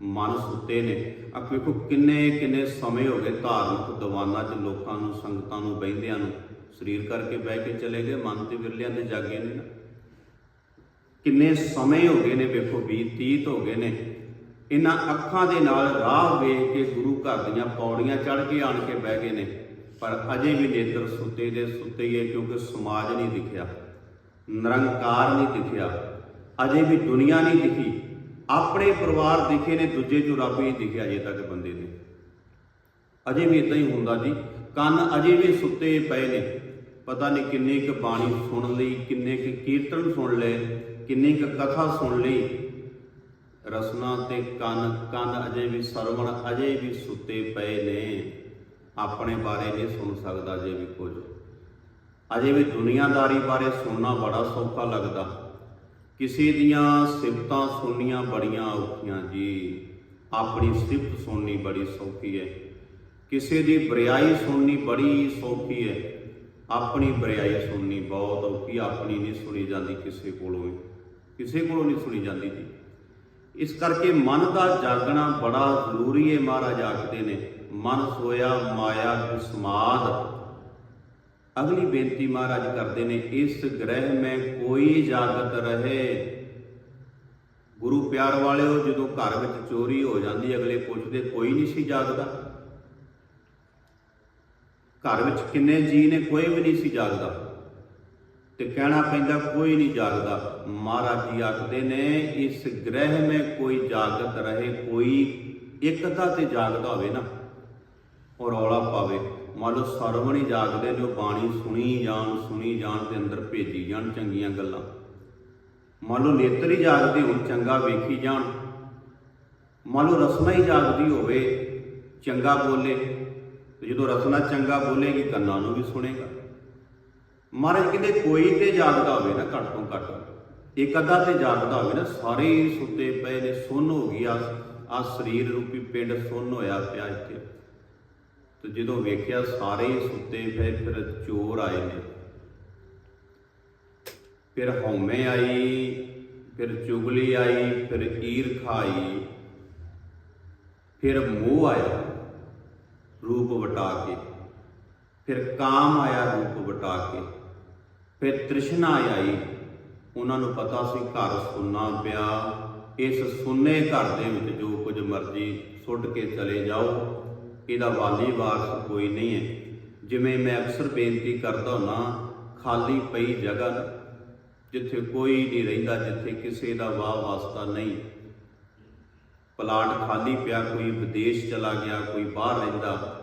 ਮਨ ਸੁੱਤੇ ਨੇ। ਆ ਵੇਖੋ ਕਿੰਨੇ ਕਿੰਨੇ ਸਮੇਂ ਹੋ ਗਏ ਧਾਰਮਿਕ ਦੀਵਾਨਾਂ 'ਚ ਲੋਕਾਂ ਨੂੰ, ਸੰਗਤਾਂ ਨੂੰ, ਬਹਿੰਦਿਆਂ ਨੂੰ। ਸਰੀਰ ਕਰਕੇ ਬਹਿ ਕੇ ਚਲੇ ਗਏ, ਮਨ ਤੇ ਵਿਰਲਿਆਂ ਦੇ ਜਾਗੇ ਨੇ ਨਾ। ਕਿੰਨੇ ਸਮੇਂ ਹੋ ਗਏ ਨੇ ਵੇਖੋ ਬੀਤੀਤ ਹੋ ਗਏ ਨੇ। ਇਹਨਾਂ ਅੱਖਾਂ ਦੇ ਨਾਲ ਰਾਹ ਵੇਖ ਕੇ ਗੁਰੂ ਘਰ ਦੀਆਂ ਪੌੜੀਆਂ ਚੜ੍ਹ ਕੇ ਆਣ ਕੇ ਬਹਿ ਗਏ ਨੇ। ਪਰ ਅਜੇ ਵੀ ਨੇਤਰ ਸੁੱਤੇ ਦੇ, ਸੁੱਤੇ ਹੀ ਕਿਉਂਕਿ ਸਮਾਜ ਨਹੀਂ ਦਿਖਿਆ। ਨਿਰੰਕਾਰ ਨਹੀਂ ਦਿਖਿਆ। ਅਜੇ ਵੀ ਦੁਨੀਆ ਨਹੀਂ ਦਿਖੀ। ਆਪਣੇ ਪਰਿਵਾਰ ਦਿਖੇ ਨੇ, ਦੂਜੇ ਚੋਂ ਰੱਬ ਹੀ ਦਿਖਿਆ ਅਜੇ ਤੱਕ ਬੰਦੇ ਦੇ। ਅਜੇ ਵੀ ਇਦਾਂ ਹੀ ਹੁੰਦਾ ਜੀ। ਕੰਨ ਅਜੇ ਵੀ ਸੁੱਤੇ ਪਏ ਨੇ। ਪਤਾ ਨਹੀਂ ਕਿੰਨੇ ਕੁ ਬਾਣੀ ਸੁਣ ਲਈ, ਕਿੰਨੇ ਕੁ ਕੀਰਤਨ ਸੁਣ ਲਏ, ਕਿੰਨੀ ਕੁ ਕਥਾ ਸੁਣ ਲਈ। ਰਸਨਾ ਤੇ ਕੰਨ ਕੰਨ ਅਜੇ ਵੀ ਸਰਵਣ, ਅਜੇ ਵੀ ਸੁੱਤੇ ਪਏ ਨੇ। ਆਪਣੇ ਬਾਰੇ ਨਹੀਂ ਸੁਣ ਸਕਦਾ ਅਜੇ ਵੀ ਕੁਝ। ਅਜੇ ਵੀ ਦੁਨੀਆਦਾਰੀ ਬਾਰੇ ਸੁਣਨਾ ਬੜਾ ਸੌਖਾ ਲੱਗਦਾ। ਕਿਸੇ ਦੀਆਂ ਸਿਫਤਾਂ ਸੁਣਨੀਆਂ ਬੜੀਆਂ ਔਖੀਆਂ ਜੀ। ਆਪਣੀ ਸਿਫਤ ਸੁਣਨੀ ਬੜੀ ਸੌਖੀ ਹੈ। ਕਿਸੇ ਦੀ ਬਰਿਆਈ ਸੁਣਨੀ ਬੜੀ ਸੌਖੀ ਹੈ। ਆਪਣੀ ਬਰਿਆਈ ਸੁਣਨੀ ਬਹੁਤ ਔਖੀ ਆਪਣੀ ਨਹੀਂ ਸੁਣੀ ਜਾਂਦੀ ਕਿਸੇ ਕੋਲੋਂ ਵੀ। ਕਿਸੇ ਕੋਲੋਂ ਨਹੀਂ ਸੁਣੀ ਜਾਂਦੀ ਜੀ। ਇਸ ਕਰਕੇ ਮਨ ਦਾ ਜਾਗਣਾ ਬੜਾ ਜ਼ਰੂਰੀ ਹੈ। ਮਹਾਰਾਜ ਆਖਦੇ ਨੇ, ਮਨ ਸੋਇਆ ਮਾਇਆ ਕੀ ਸਮਾਦ ਅਗਲੀ ਬੇਨਤੀ ਮਹਾਰਾਜ ਕਰਦੇ ਨੇ, ਇਸ ਗ੍ਰਹਿ ਮੈਂ ਕੋਈ ਜਾਗਤ ਰਹੇ। ਗੁਰੂ ਪਿਆਰ ਵਾਲਿਓ, ਜਦੋਂ ਘਰ ਵਿੱਚ ਚੋਰੀ ਹੋ ਜਾਂਦੀ, ਅਗਲੇ ਪੁੱਛਦੇ, ਕੋਈ ਨਹੀਂ ਸੀ ਜਾਗਦਾ। ਘਰ ਵਿੱਚ ਕਿੰਨੇ ਜੀ ਨੇ, ਕੋਈ ਵੀ ਨਹੀਂ ਸੀ ਜਾਗਦਾ। ਤੇ ਕਹਿਣਾ ਪੈਂਦਾ, ਕੋਈ ਨਹੀਂ ਜਾਗਦਾ। ਮਹਾਰਾਜ ਜੀ ਆਖਦੇ ਨੇ, ਇਸ ਗ੍ਰਹਿ ਮੈਂ ਕੋਈ ਜਾਗਤ ਰਹੇ, ਕੋਈ ਇੱਕ ਦਾ ਤੇ ਜਾਗਦਾ ਹੋਵੇ ਨਾ ਔਰ ਰੌਲਾ ਪਾਵੇ। ਮੰਨ ਲਓ ਸਰਵਣ ਹੀ ਜਾਗਦੇ ਨੇ, ਉਹ ਬਾਣੀ ਸੁਣੀ ਜਾਣ ਸੁਣੀ ਜਾਣ ਤੇ ਅੰਦਰ ਭੇਜੀ ਜਾਣ ਚੰਗੀਆਂ ਗੱਲਾਂ। ਮੰਨ ਲਓ ਨੇਤਰ ਹੀ ਜਾਗਦੇ ਹੋਣ, ਚੰਗਾ ਵੇਖੀ ਜਾਣ। ਮੰਨ ਲਓ ਰਸਨਾ ਹੀ ਜਾਗਦੀ ਹੋਵੇ, ਚੰਗਾ ਬੋਲੇ। ਤੇ ਜਦੋਂ ਰਸਨਾ ਚੰਗਾ ਬੋਲੇਗੀ ਕੰਨਾਂ ਨੂੰ ਵੀ ਸੁਣੇਗਾ। ਮਹਾਰਾਜ ਕਹਿੰਦੇ, ਕੋਈ ਤੇ ਜਾਗਦਾ ਹੋਵੇ ਨਾ ਘੱਟ ਤੋਂ ਘੱਟ, ਇੱਕ ਅੱਧਾ ਤੇ ਜਾਗਦਾ ਹੋਵੇ ਨਾ, ਸਾਰੇ ਸੁੱਤੇ ਪਏ ਨੇ, ਸੁੰਨ ਹੋ ਗਈ ਆ ਆ ਸਰੀਰ ਰੂਪੀ ਪਿੰਡ ਸੁੰਨ ਹੋਇਆ ਪਿਆ ਇੱਥੇ। ਤੇ ਜਦੋਂ ਵੇਖਿਆ ਸਾਰੇ ਹੀ ਸੁੱਤੇ ਪਏ, ਫਿਰ ਚੋਰ ਆਏ ਨੇ। ਫਿਰ ਹਉਮੈ ਆਈ, ਫਿਰ ਚੁਗਲੀ ਆਈ, ਫਿਰ ਈਰਖਾ ਆਈ ਫਿਰ ਮੋਹ ਆਇਆ ਰੂਪ ਵਟਾ ਕੇ, ਫਿਰ ਕਾਮ ਆਇਆ ਰੂਪ ਵਟਾ ਕੇ, ਫਿਰ ਤ੍ਰਿਸ਼ਨਾ ਆਈ। ਉਹਨਾਂ ਨੂੰ ਪਤਾ ਸੀ ਘਰ ਸੁੰਨਾ ਪਿਆ। ਇਸ ਸੁੰਨੇ ਘਰ ਦੇ ਵਿੱਚ ਜੋ ਕੁਝ ਮਰਜ਼ੀ ਸੁੱਟ ਕੇ ਚਲੇ ਜਾਓ ਇਹਦਾ ਵਾਲੀ ਵਾਰਸ ਕੋਈ ਨਹੀਂ ਹੈ। ਜਿਵੇਂ ਮੈਂ ਅਕਸਰ ਬੇਨਤੀ ਕਰਦਾ ਹੁੰਨਾ ਖਾਲੀ ਪਈ ਜਗ੍ਹਾ ਜਿੱਥੇ ਕੋਈ ਨਹੀਂ ਰਹਿੰਦਾ, ਜਿੱਥੇ ਕਿਸੇ ਦਾ ਵਾਹ ਵਾਸਤਾ ਨਹੀਂ। ਪਲਾਟ ਖਾਲੀ ਪਿਆ, ਕੋਈ ਵਿਦੇਸ਼ ਚਲਾ ਗਿਆ, ਕੋਈ ਬਾਹਰ ਰਹਿੰਦਾ।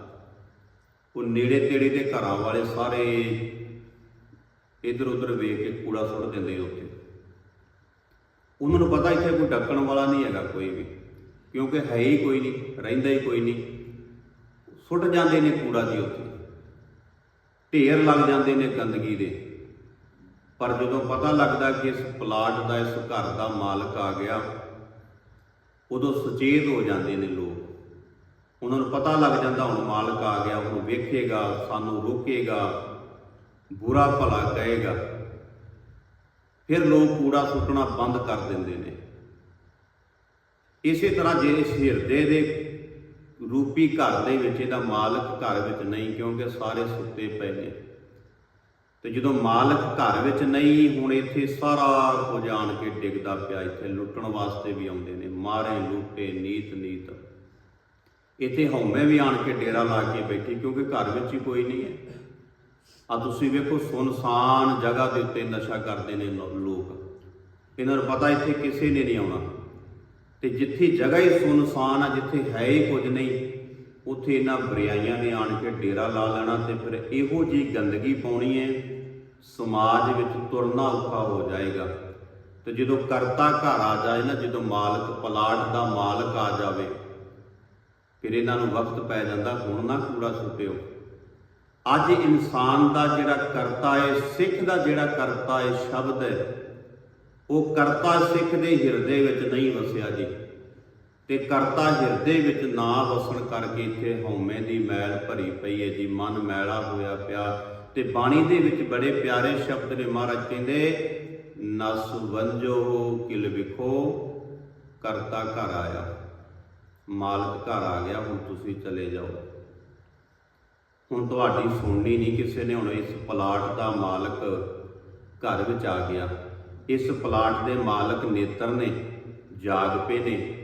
ਉਹ ਨੇੜੇ ਤੇੜੇ ਦੇ ਘਰਾਂ ਵਾਲੇ ਸਾਰੇ ਇਧਰ ਉਧਰ ਵੇਖ ਕੇ ਕੂੜਾ ਸੁੱਟ ਦਿੰਦੇ ਉੱਥੇ। ਉਹਨਾਂ ਨੂੰ ਪਤਾ ਇੱਥੇ ਕੋਈ ਡੱਕਣ ਵਾਲਾ ਨਹੀਂ ਹੈਗਾ ਕੋਈ ਵੀ, ਕਿਉਂਕਿ ਹੈ ਹੀ ਕੋਈ ਨਹੀਂ, ਰਹਿੰਦਾ ਹੀ ਕੋਈ ਨਹੀਂ। ਸੁੱਟ ਜਾਂਦੇ ਨੇ ਕੂੜਾ ਜੀ ਉੱਥੇ। ਢੇਰ ਲੱਗ ਜਾਂਦੇ ਨੇ ਗੰਦਗੀ ਦੇ। ਪਰ ਜਦੋਂ ਪਤਾ ਲੱਗਦਾ ਕਿ ਇਸ ਪਲਾਟ ਦਾ, ਇਸ ਘਰ ਦਾ ਮਾਲਕ ਆ ਗਿਆ, ਉਦੋਂ ਸੁਚੇਤ ਹੋ ਜਾਂਦੇ ਨੇ ਲੋਕ। ਉਹਨਾਂ ਨੂੰ ਪਤਾ ਲੱਗ ਜਾਂਦਾ, ਹੁਣ ਮਾਲਕ ਆ ਗਿਆ ਉਹਨੂੰ ਵੇਖੇਗਾ, ਸਾਨੂੰ ਰੋਕੇਗਾ, ਬੁਰਾ ਭਲਾ ਕਹੇਗਾ। ਫਿਰ ਲੋਕ ਕੂੜਾ ਸੁੱਟਣਾ ਬੰਦ ਕਰ ਦਿੰਦੇ ਨੇ। ਇਸੇ ਤਰ੍ਹਾਂ ਜੇ ਇਸ ਹਿਰਦੇ ਦੇ ਰੂਪੀ ਘਰ ਦੇ ਵਿੱਚ, ਇਹਦਾ ਮਾਲਕ ਘਰ ਵਿੱਚ ਨਹੀਂ, ਕਿਉਂਕਿ ਸਾਰੇ ਸੁੱਤੇ ਪਏ ਨੇ। ਤੇ ਜਦੋਂ ਮਾਲਕ ਘਰ ਵਿੱਚ ਨਹੀਂ, ਹੁਣ ਇੱਥੇ ਸਾਰਾ ਕੁਝ ਆਣ ਕੇ ਡਿੱਗਦਾ ਪਿਆ। ਇੱਥੇ ਲੁੱਟਣ ਵਾਸਤੇ ਵੀ ਆਉਂਦੇ ਨੇ। ਮਾਰੇ, ਲੁੱਟੇ, ਨੀਤ ਨੀਤ। ਇੱਥੇ ਹਉਮੈ ਵੀ ਆਣ ਕੇ ਡੇਰਾ ਲਾ ਕੇ ਬੈਠੀ, ਕਿਉਂਕਿ ਘਰ ਵਿੱਚ ਹੀ ਕੋਈ ਨਹੀਂ ਹੈ। ਆ ਤੁਸੀਂ ਵੇਖੋ, ਸੁਨਸਾਨ ਜਗ੍ਹਾ ਦੇ ਉੱਤੇ ਨਸ਼ਾ ਕਰਦੇ ਨੇ ਲੋਕ। ਇਹਨਾਂ ਨੂੰ ਪਤਾ ਇੱਥੇ ਕਿਸੇ ਨੇ ਨਹੀਂ ਆਉਣਾ। ਤੇ ਜਿੱਥੇ ਜਗ੍ਹਾ ਹੀ ਸੁਨਸਾਨ ਆ, ਜਿੱਥੇ ਹੈ ਹੀ ਕੁਝ ਨਹੀਂ, ਉੱਥੇ ਇਹਨਾਂ ਬਰਿਆਈਆਂ ਨੇ ਆਣ ਕੇ ਡੇਰਾ ਲਾ ਲੈਣਾ ਤੇ ਫਿਰ ਇਹੋ ਜੀ ਗੰਦਗੀ ਪਾਉਣੀ ਹੈ, ਸਮਾਜ ਵਿੱਚ ਤੁਰਨਾ ਔਖਾ ਹੋ ਜਾਏਗਾ। ਤੇ ਜਦੋਂ ਕਰਤਾ ਘਰ ਆ ਜਾਏ ਨਾ, ਜਦੋਂ ਮਾਲਕ ਪਲਾਟ ਦਾ ਮਾਲਕ ਆ ਜਾਵੇ, ਫਿਰ ਇਹਨਾਂ ਨੂੰ ਵਕਤ ਪੈ ਜਾਂਦਾ, ਹੁਣ ਨਾ ਕੂੜਾ ਸੁੱਟਿਓ। ਅੱਜ ਇਨਸਾਨ ਦਾ ਜਿਹੜਾ ਕਰਤਾ ਹੈ, ਸਿੱਖ ਦਾ ਜਿਹੜਾ ਕਰਤਾ ਹੈ, ਸ਼ਬਦ ਹੈ ਉਹ ਕਰਤਾ ਸਿੱਖ ਦੇ ਹਿਰਦੇ ਵਿੱਚ ਨਹੀਂ ਵਸਿਆ ਜੀ। ਤੇ ਕਰਤਾ ਹਿਰਦੇ ਵਿੱਚ ਨਾ ਵਸਣ ਕਰਕੇ ਇੱਥੇ ਹਉਮੈ ਦੀ ਮੈਲ ਭਰੀ ਪਈ ਹੈ ਜੀ। ਮਨ ਮੈਲਾ ਹੋਇਆ ਪਿਆ। ਤੇ ਬਾਣੀ ਦੇ ਵਿੱਚ ਬੜੇ ਪਿਆਰੇ ਸ਼ਬਦ ਨੇ ਮਹਾਰਾਜ ਕਹਿੰਦੇ, ਨਸ ਵੰਜੋ ਕਿਲ ਵਿਖੋ, ਕਰਤਾ ਘਰ ਆਇਆ। ਮਾਲਕ ਘਰ ਆ ਗਿਆ, ਹੁਣ ਤੁਸੀਂ ਚਲੇ ਜਾਓ। ਹੁਣ ਤੁਹਾਡੀ ਸੁਣਨੀ ਨਹੀਂ ਕਿਸੇ ਨੇ। ਹੁਣ ਇਸ ਪਲਾਟ ਦਾ ਮਾਲਕ ਘਰ ਵਿੱਚ ਆ ਗਿਆ। ਇਸ ਪਲਾਟ ਦੇ ਮਾਲਕ ਨੇਤਰ ਨੇ ਜਾਗਪੇ ਨੇ।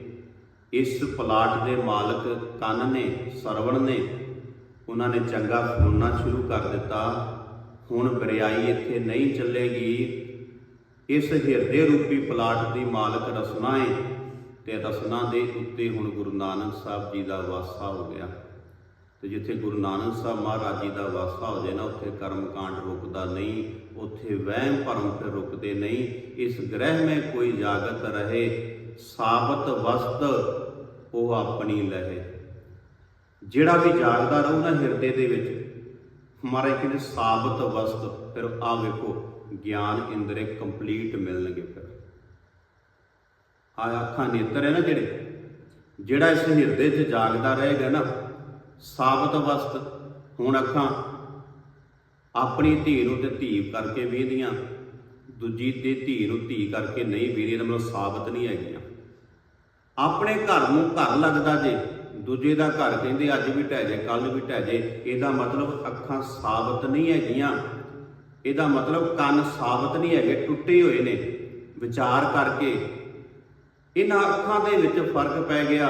ਇਸ ਪਲਾਟ ਦੇ ਮਾਲਕ ਕੰਨ ਨੇ, ਸਰਵਣ ਨੇ। ਉਹਨਾਂ ਨੇ ਚੰਗਾ ਸੁਣਨਾ ਸ਼ੁਰੂ ਕਰ ਦਿੱਤਾ। ਹੁਣ ਬਰਿਆਈ ਇੱਥੇ ਨਹੀਂ ਚੱਲੇਗੀ। ਇਸ ਹਿਰਦੇ ਰੂਪੀ ਪਲਾਟ ਦੀ ਮਾਲਕ ਰਸਨਾ ਹੈ ਤੇ ਰਸਨਾ ਦੇ ਉੱਤੇ ਹੁਣ ਗੁਰੂ ਨਾਨਕ ਸਾਹਿਬ ਜੀ ਦਾ ਵਾਸਾ ਹੋ ਗਿਆ। ਤੇ ਜਿੱਥੇ ਗੁਰੂ ਨਾਨਕ ਸਾਹਿਬ ਮਹਾਰਾਜ ਜੀ ਦਾ ਵਾਸਾ ਹੋ ਜਾਏ ਨਾ, ਉੱਥੇ ਕਰਮ ਕਾਂਡ ਰੁਕਦਾ ਨਹੀਂ। ਉੱਥੇ ਵਹਿਮ ਭਰਮ ਫਿਰ ਰੁਕਦੇ ਨਹੀਂ। ਇਸ ਗ੍ਰਹਿ ਮੈਂ ਕੋਈ ਜਾਗਤ ਰਹੇ, ਸਾਬਤ ਵਸਤ ਉਹ ਆਪਣੀ ਲਹੇ। ਜਿਹੜਾ ਵੀ ਜਾਗਦਾ ਰਹੂ ਨਾ ਹਿਰਦੇ ਦੇ ਵਿੱਚ ਮਹਾਰਾਜ ਕਹਿੰਦੇ ਸਾਬਤ ਵਸਤ, ਫਿਰ ਆ ਵੇਖੋ, ਗਿਆਨ ਇੰਦਰੇ ਕੰਪਲੀਟ ਮਿਲਣਗੇ ਫਿਰ। ਆ ਅੱਖਾਂ ਨੇਤਰ ਹੈ ਨਾ ਜਿਹੜੇ, ਜਿਹੜਾ ਇਸ ਹਿਰਦੇ 'ਚ ਜਾਗਦਾ ਰਹੇਗਾ ਨਾ, ਸਾਬਤ ਵਸਤ, ਹੁਣ ਅੱਖਾਂ ਆਪਣੀ ਧੀ ਨੂੰ ਤੇ ਧੀ ਕਰਕੇ ਵੇਹਦੀਆਂ, ਦੂਜੀ ਤੇ ਧੀ ਨੂੰ ਧੀ ਕਰਕੇ ਨਹੀਂ ਵੇਹਦੀਆਂ ਦਾ ਮਤਲਬ ਸਾਬਤ ਨਹੀਂ ਹੈਗੀਆਂ। ਆਪਣੇ ਘਰ ਨੂੰ ਘਰ ਲੱਗਦਾ ਜੇ, ਦੂਜੇ ਦਾ ਘਰ ਕਹਿੰਦੇ ਅੱਜ ਵੀ ਢਹਿ ਜੇ ਕੱਲ ਵੀ ਢਹਿ ਜੇ, ਇਹਦਾ ਮਤਲਬ ਅੱਖਾਂ ਸਾਬਤ ਨਹੀਂ ਹੈਗੀਆਂ। ਇਹਦਾ ਮਤਲਬ ਕੰਨ ਸਾਬਤ ਨਹੀਂ ਹੈਗੇ, ਟੁੱਟੇ ਹੋਏ ਨੇ, ਵਿਚਾਰ ਕਰਕੇ। ਇਹਨਾਂ ਅੱਖਾਂ ਦੇ ਵਿੱਚ ਫ਼ਰਕ ਪੈ ਗਿਆ।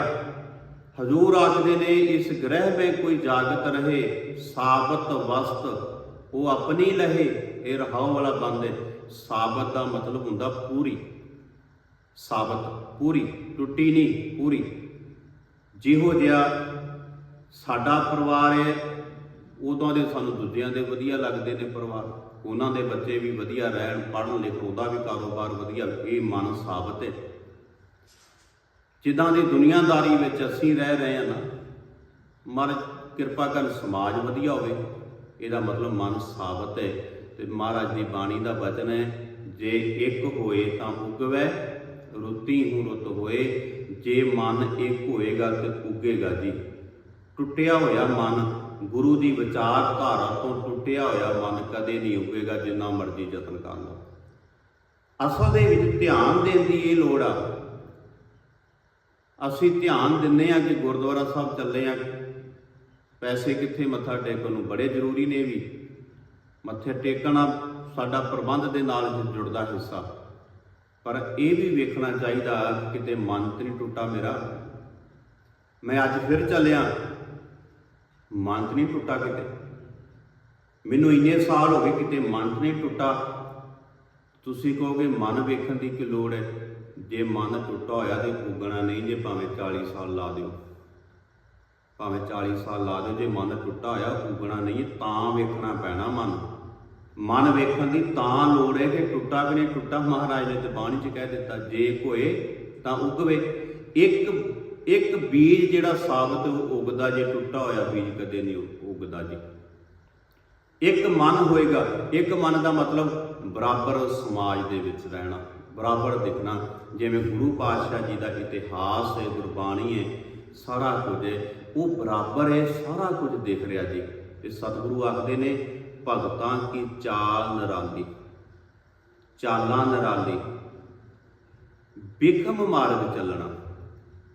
ਹਜ਼ੂਰ ਆਖਦੇ ਨੇ, ਇਸ ਗ੍ਰਹਿ ਵਿੱਚ ਕੋਈ ਜਾਗਤ ਰਹੇ, ਸਾਬਤ ਵਸਤ ਉਹ ਆਪਣੀ ਲਹੇ, ਇਹ ਰਹਾਉ ਵਾਲਾ ਬੰਦ ਹੈ। ਸਾਬਤ ਦਾ ਮਤਲਬ ਹੁੰਦਾ ਪੂਰੀ। ਸਾਬਤ, ਪੂਰੀ, ਟੁੱਟੀ ਨਹੀਂ, ਪੂਰੀ। ਜਿਹੋ ਜਿਹਾ ਸਾਡਾ ਪਰਿਵਾਰ ਹੈ, ਉਦੋਂ ਦੇ ਸਾਨੂੰ ਦੂਜਿਆਂ ਦੇ ਵਧੀਆ ਲੱਗਦੇ ਨੇ ਪਰਿਵਾਰ। ਉਹਨਾਂ ਦੇ ਬੱਚੇ ਵੀ ਵਧੀਆ ਰਹਿਣ, ਪੜ੍ਹਨ ਲਿਖਣ, ਉਹਦਾ ਵੀ ਕਾਰੋਬਾਰ ਵਧੀਆ। ਇਹ ਮਨ ਸਾਬਤ ਹੈ। ਜਿੱਦਾਂ ਦੀ ਦੁਨੀਆਦਾਰੀ ਵਿੱਚ ਅਸੀਂ ਰਹਿ ਰਹੇ ਹਾਂ ਨਾ, ਮਰ ਕਿਰਪਾ ਕਰ ਸਮਾਜ ਵਧੀਆ ਹੋਵੇ। ਇਹਦਾ ਮਤਲਬ ਮਨ ਸਾਬਤ ਹੈ ਤੇ ਮਹਾਰਾਜ ਦੀ ਬਾਣੀ ਦਾ ਵਚਨ ਹੈ, ਜੇ ਇੱਕ ਹੋਏ ਤਾਂ ਉਗਵੈ, ਰੁੱਤੀ ਨੂੰ ਰੁੱਤ ਹੋਏ, ਜੇ ਮਨ ਇੱਕ ਹੋਏਗਾ ਤੇ ਉਗੇਗਾ ਜੀ। ਟੁੱਟਿਆ ਹੋਇਆ ਮਨ, ਗੁਰੂ ਦੀ ਵਿਚਾਰਧਾਰਾ ਤੋਂ ਟੁੱਟਿਆ ਹੋਇਆ ਮਨ ਕਦੇ ਨਹੀਂ ਉਗੇਗਾ ਜਿੰਨਾ ਮਰਜ਼ੀ ਯਤਨ ਕਰ ਲਓ। ਅਸਲ ਦੇ ਵਿੱਚ ਧਿਆਨ ਦੇਣ ਦੀ ਇਹ ਲੋੜ ਆ। ਅਸੀਂ ਧਿਆਨ ਦਿੰਨੇ ਆ ਕਿ ਗੁਰਦੁਆਰਾ ਸਾਹਿਬ ਚੱਲੇ ਆ ਪੈਸੇ ਕਿੱਥੇ ਮੱਥਾ ਟੇਕਣ ਨੂੰ? ਬੜੇ ਜ਼ਰੂਰੀ ਨੇ ਵੀ। ਮੱਥੇ ਟੇਕਣਾ ਸਾਡਾ ਪ੍ਰਬੰਧ ਦੇ ਨਾਲ ਜੁੜਦਾ ਹਿੱਸਾ। ਪਰ ਇਹ ਵੀ ਵੇਖਣਾ ਚਾਹੀਦਾ ਕਿਤੇ ਮਨ ਤੇ ਨਹੀਂ ਟੁੱਟਾ ਮੇਰਾ। ਮੈਂ ਅੱਜ ਫਿਰ ਚੱਲਿਆ। ਮਨ ਤੇ ਨਹੀਂ ਟੁੱਟਾ ਕਿਤੇ। ਮੈਨੂੰ ਇੰਨੇ ਸਾਲ ਹੋ ਗਏ ਕਿਤੇ ਮਨ ਤੇ ਨਹੀਂ ਟੁੱਟਾ। ਤੁਸੀਂ ਕਹੋਗੇ ਮਨ ਵੇਖਣ ਦੀ ਕੀ ਲੋੜ ਹੈ? ਜੇ ਮਨ ਟੁੱਟਾ ਹੋਇਆ ਤੇ ਉਗਣਾ ਨਹੀਂ, ਜੇ ਭਾਵੇਂ 40 ਸਾਲ ਲਾ ਦਿਓ। ਭਾਵੇਂ 40 ਸਾਲ ਲਾ ਦਿਓ, ਜੇ ਮਨ ਟੁੱਟਾ ਹੋਇਆ ਉਗਣਾ ਨਹੀਂ ਤਾਂ ਵੇਖਣਾ ਪੈਣਾ ਮਨ। ਮਨ ਵੇਖਣ ਦੀ ਤਾਂ ਲੋੜ ਹੈ ਕਿ ਟੁੱਟਾ ਵੀ ਨਹੀਂ, ਟੁੱਟਾ ਮਹਾਰਾਜ ਨੇ ਤੇ 'ਚ ਕਹਿ ਦਿੱਤਾ, ਜੇ ਕੋਏ ਤਾਂ ਉਗਵੇ। ਇੱਕ ਇੱਕ ਬੀਜ ਜਿਹੜਾ ਸਾਬਤ ਉਹ ਉਗਦਾ, ਜੇ ਟੁੱਟਾ ਹੋਇਆ ਬੀਜ ਕਦੇ ਨਹੀਂ ਉ- ਉਗਦਾ ਜੀ। ਇੱਕ ਮਨ ਹੋਏਗਾ, ਇੱਕ ਮਨ ਦਾ ਮਤਲਬ ਬਰਾਬਰ ਸਮਾਜ ਦੇ ਵਿੱਚ ਰਹਿਣਾ, ਬਰਾਬਰ ਦਿਖਣਾ। ਜਿਵੇਂ ਗੁਰੂ ਪਾਤਸ਼ਾਹ ਜੀ ਦਾ ਇਤਿਹਾਸ ਹੈ, ਗੁਰਬਾਣੀ ਹੈ, ਸਾਰਾ ਕੁਝ ਉਹ ਬਰਾਬਰ ਹੈ, ਸਾਰਾ ਕੁਝ ਦਿਖ ਰਿਹਾ ਜੀ। ਤੇ ਸਤਿਗੁਰੂ ਆਖਦੇ ਨੇ, ਭਗਤਾਂ ਕੀ ਚਾਲ ਨਰਾਲੀ। ਚਾਲਾਂ ਨਿਰਾਲੀ। ਬਿਖਮ ਮਾਰਗ ਚੱਲਣਾ।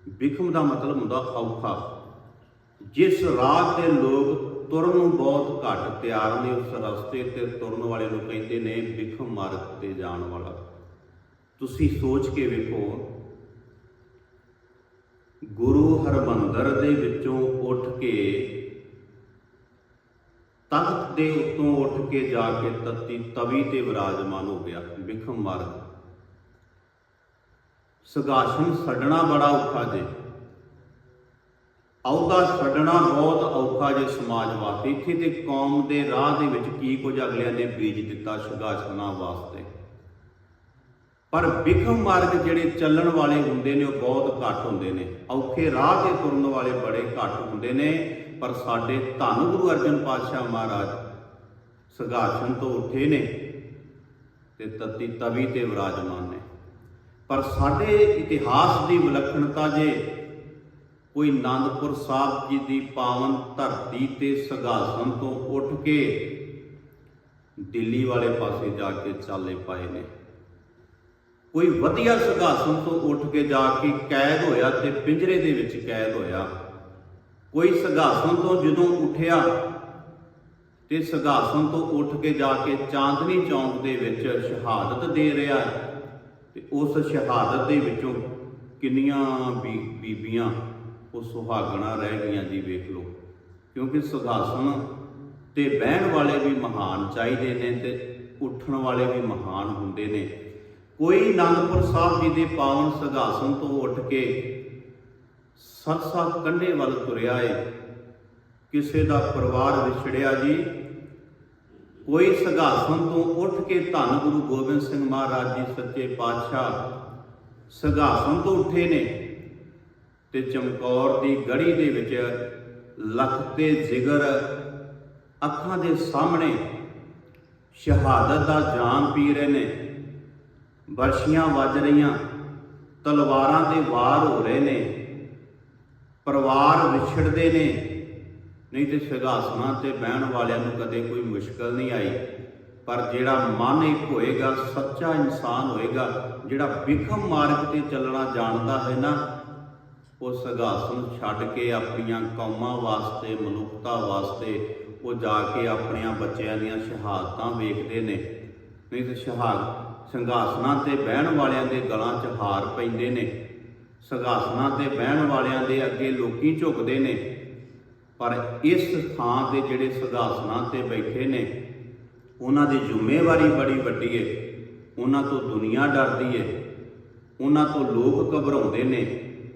ਬਿਖਮ ਦਾ ਮਤਲਬ ਹੁੰਦਾ ਔਖਾ। ਜਿਸ ਰਾਹ ਤੇ ਲੋਕ ਤੁਰਨ ਨੂੰ ਬਹੁਤ ਘੱਟ ਤਿਆਰ ਨੇ, ਉਸ ਰਸਤੇ ਤੇ ਤੁਰਨ ਵਾਲੇ ਨੂੰ ਕਹਿੰਦੇ ਨੇ, ਬਿਖਮ ਮਾਰਗ ਤੇ ਜਾਣ ਵਾਲਾ। ਤੁਸੀਂ ਸੋਚ ਕੇ ਵੇਖੋ ਗੁਰੂ ਹਰਮੰਦਰ ਦੇ ਵਿੱਚੋਂ ਉੱਠ ਕੇ ਤਖਤ ਦੇ ਉੱਤੋਂ ਉੱਠ ਕੇ ਜਾ ਕੇ ਤਤੀ ਤਵੀ ਤੇ ਵਿਰਾਜਮਾਨ ਹੋ ਗਿਆ, ਵਿਖਮ ਮਾਰਗ। ਸਗਾਸ਼ਨ ਛੱਡਣਾ ਬੜਾ ਔਖਾ ਜੇ। ਅਹੁਦਾ ਛੱਡਣਾ ਬਹੁਤ ਔਖਾ ਜੇ ਸਮਾਜ ਵਾਸਤੇ। ਇੱਥੇ ਤੇ ਕੌਮ ਦੇ ਰਾਹ ਦੇ ਵਿੱਚ ਕੀ ਕੁਝ ਅਗਲਿਆਂ ਨੇ ਬੀਜ ਦਿੱਤਾ ਸਗਾਸ਼ਨਾਂ ਵਾਸਤੇ। ਪਰ ਵਿਖਮ ਮਾਰਗ ਜਿਹੜੇ ਚੱਲਣ ਵਾਲੇ ਹੁੰਦੇ ਨੇ, ਉਹ ਬਹੁਤ ਘੱਟ ਹੁੰਦੇ ਨੇ। ਔਖੇ ਰਾਹ ਤੇ ਤੁਰਨ ਵਾਲੇ ਬੜੇ ਘੱਟ ਹੁੰਦੇ ਨੇ। ਪਰ ਸਾਡੇ ਧੰਨ ਗੁਰੂ ਅਰਜਨ ਪਾਤਸ਼ਾਹ ਮਹਾਰਾਜ ਸਗਾਸ਼ਨ ਤੋਂ ਉੱਠੇ ਨੇ ਤੇ ਤਤੀ ਤਵੀ ਤੇ ਵਿਰਾਜਮਾਨ ਨੇ। ਪਰ ਸਾਡੇ ਇਤਿਹਾਸ ਦੀ ਵਿਲੱਖਣਤਾ ਜੇ ਕੋਈ ਆਨੰਦਪੁਰ ਸਾਹਿਬ ਜੀ ਦੀ ਪਾਵਨ ਧਰਤੀ ਤੇ ਸਗਾਸਨ ਤੋਂ ਉੱਠ ਕੇ ਦਿੱਲੀ ਵਾਲੇ ਪਾਸੇ ਜਾ ਕੇ ਚਾਲੇ ਪਾਏ ਨੇ ਕੋਈ ਵਧੀਆ ਸਗਾਸਨ ਤੋਂ ਉੱਠ ਕੇ ਜਾ ਕੇ ਕੈਦ ਹੋਇਆ ਤੇ ਪਿੰਜਰੇ ਦੇ ਵਿੱਚ ਕੈਦ ਹੋਇਆ। ਕੋਈ ਸਗਾਸਨ ਤੋਂ ਜਦੋਂ ਉੱਠਿਆ ਤੇ ਸਗਾਸਨ ਤੋਂ ਉੱਠ ਕੇ ਜਾ ਕੇ ਚਾਂਦਨੀ ਚੌਂਕ ਦੇ ਵਿੱਚ ਸ਼ਹਾਦਤ ਦੇ ਰਿਹਾ ਤੇ ਉਸ ਸ਼ਹਾਦਤ ਦੇ ਵਿੱਚੋਂ ਕਿੰਨੀਆਂ ਬੀ- ਬੀਬੀਆਂ ਉਹ ਸੁਹਾਗਣਾ ਰਹਿ ਗਈਆਂ ਜੀ ਵੇਖ ਲਓ। ਕਿਉਂਕਿ ਸੁਹਾਸਨ ਤੇ ਬਹਿਣ ਵਾਲੇ ਵੀ ਮਹਾਨ ਚਾਹੀਦੇ ਨੇ ਤੇ ਉੱਠਣ ਵਾਲੇ ਵੀ ਮਹਾਨ ਹੁੰਦੇ ਨੇ। ਕੋਈ ਅਨੰਦਪੁਰ ਸਾਹਿਬ ਜੀ ਦੇ ਪਾਵਨ ਸੁਹਾਸਨ ਤੋਂ ਉੱਠ ਕੇ ਸਰਸਾ ਕੰਢੇ ਵੱਲ ਤੁਰਿਆ ਏ, ਕਿਸੇ ਦਾ ਪਰਿਵਾਰ ਵਿਛੜਿਆ ਜੀ। ਕੋਈ ਸਗਾਸਨ ਤੋਂ ਉੱਠ ਕੇ ਧੰਨ ਗੁਰੂ ਗੋਬਿੰਦ ਸਿੰਘ ਮਹਾਰਾਜ ਜੀ ਸੱਚੇ ਪਾਤਸ਼ਾਹ ਸਗਾਸਨ ਤੋਂ ਉੱਠੇ ਨੇ ਤੇ ਚਮਕੌਰ ਦੀ ਗੜੀ ਦੇ ਵਿੱਚ ਲੱਖ ਤੇ ਜਿਗਰ ਅੱਖਾਂ ਦੇ ਸਾਹਮਣੇ ਸ਼ਹਾਦਤ ਦਾ ਜਾਨ ਪੀ ਰਹੇ ਨੇ। ਬਰਸ਼ੀਆਂ ਵੱਜ ਰਹੀਆਂ, ਤਲਵਾਰਾਂ ਤੇ ਵਾਰ ਹੋ ਰਹੇ ਨੇ, ਪਰਿਵਾਰ ਵਿਛੜਦੇ ਨੇ। ਨਹੀਂ ਤੇ ਸਿੰਘਾਸਨਾਂ ਤੇ ਬਹਿਣ ਵਾਲਿਆਂ ਨੂੰ ਕਦੇ ਕੋਈ ਮੁਸ਼ਕਲ ਨਹੀਂ ਆਈ, ਪਰ ਜਿਹੜਾ ਮਨ ਇੱਕ ਹੋਏਗਾ, ਸੱਚਾ ਇਨਸਾਨ ਹੋਏਗਾ, ਜਿਹੜਾ ਵਿਖਮ ਮਾਰਗ ਤੇ ਚੱਲਣਾ ਜਾਣਦਾ ਹੈ ਨਾ, ਉਹ ਸਿੰਘਾਸਨ ਛੱਡ ਕੇ ਆਪਣੀਆਂ ਕੌਮਾਂ ਵਾਸਤੇ, ਮਨੁੱਖਤਾ ਵਾਸਤੇ, ਉਹ ਜਾ ਕੇ ਆਪਣਿਆਂ ਬੱਚਿਆਂ ਦੀਆਂ ਸ਼ਹਾਦਤਾਂ ਵੇਖਦੇ ਨੇ। ਨਹੀਂ ਤੇ ਸ਼ਹਾਦਤ ਸੰਘਾਸਨਾਂ ਤੇ ਬਹਿਣ ਵਾਲਿਆਂ ਦੇ ਗਲਾਂ 'ਚ ਹਾਰ ਪੈਂਦੇ ਨੇ। ਸੰਘਾਸਨਾਂ ਤੇ ਬਹਿਣ ਵਾਲਿਆਂ ਦੇ ਅੱਗੇ ਲੋਕੀ ਝੁਕਦੇ ਨੇ। ਪਰ ਇਸ ਥਾਂ ਤੇ ਜਿਹੜੇ ਸੰਘਾਸਨਾਂ ਤੇ ਬੈਠੇ ਨੇ, ਉਹਨਾਂ ਦੀ ਜ਼ਿੰਮੇਵਾਰੀ ਬੜੀ ਵੱਡੀ ਹੈ ਉਹਨਾਂ ਤੋਂ ਦੁਨੀਆ ਡਰਦੀ ਹੈ ਉਹਨਾਂ ਤੋਂ ਲੋਕ ਘਬਰਾਉਂਦੇ ਨੇ,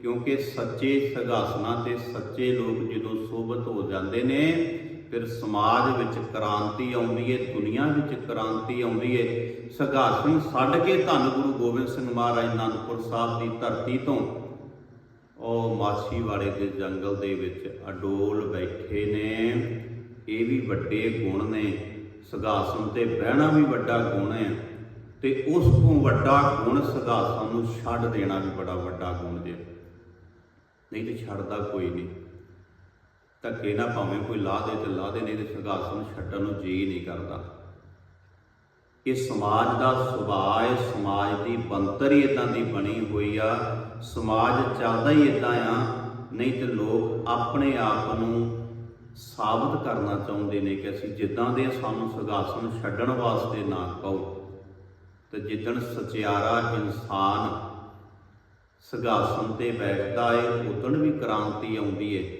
ਕਿਉਂਕਿ ਸੱਚੇ ਸੰਘਾਸਨਾਂ ਤੇ ਸੱਚੇ ਲੋਕ ਜਦੋਂ ਸੋਭਤ ਹੋ ਜਾਂਦੇ ਨੇ ਫਿਰ ਸਮਾਜ ਵਿੱਚ ਕ੍ਰਾਂਤੀ ਆਉਂਦੀ ਹੈ ਦੁਨੀਆ ਵਿੱਚ ਕ੍ਰਾਂਤੀ ਆਉਂਦੀ ਹੈ ਸਿੰਘਾਸਨ ਛੱਡ ਕੇ ਧੰਨ ਗੁਰੂ ਗੋਬਿੰਦ ਸਿੰਘ ਮਹਾਰਾਜ ਅਨੰਦਪੁਰ ਸਾਹਿਬ ਦੀ ਧਰਤੀ ਤੋਂ ਉਹ ਮਾਸੀ ਵਾਲੇ ਦੇ ਜੰਗਲ ਦੇ ਵਿੱਚ ਅਡੋਲ ਬੈਠੇ ਨੇ। ਇਹ ਵੀ ਵੱਡੇ ਗੁਣ ਨੇ। ਸਗਾਸਨ ਤੇ ਬਹਿਣਾ ਵੀ ਵੱਡਾ ਗੁਣ ਹੈ ਤੇ ਉਸ ਤੋਂ ਵੱਡਾ ਗੁਣ ਸਗਾਸਨ ਨੂੰ ਛੱਡ ਦੇਣਾ ਵੀ ਬੜਾ ਵੱਡਾ ਗੁਣ ਜੇ। ਨਹੀਂ ਤੇ ਛੱਡਦਾ ਕੋਈ ਨਹੀਂ। ਧੱਕੇ ਨਾ ਭਾਵੇਂ ਕੋਈ ਲਾ ਦੇ ਤੇ ਲਾ ਦੇ, ਨਹੀਂ ਤੇ ਸਗਾਸਨ ਛੱਡਣ ਨੂੰ ਜੀ ਨਹੀਂ ਕਰਦਾ। ਇਹ ਸਮਾਜ ਦਾ ਸੁਭਾਅ ਹੈ ਸਮਾਜ ਦੀ ਬੰਤਰ ਹੀ ਇਦਾਂ ਦੀ ਬਣੀ ਹੋਈ ਆ। ਸਮਾਜ ਚੱਲਦਾ ਹੀ ਇਦਾਂ ਆ, ਨਹੀਂ ਤੇ ਲੋਕ ਆਪਣੇ ਆਪ ਨੂੰ ਸਾਬਤ ਕਰਨਾ ਚਾਹੁੰਦੇ ਨੇ ਕਿ ਅਸੀਂ ਜਿੱਦਾਂ ਦੇ ਸਾਨੂੰ ਸਗਾਸਨ ਛੱਡਣ ਵਾਸਤੇ ਨਾ ਕਹੋ। ਤੇ ਜਿੱਦਣ ਸਚਿਆਰਾ ਇਨਸਾਨ ਸਗਾਸਨ ਤੇ ਬੈਠਦਾ ਏ, ਉਦਣ ਵੀ ਕ੍ਰਾਂਤੀ ਆਉਂਦੀ ਏ।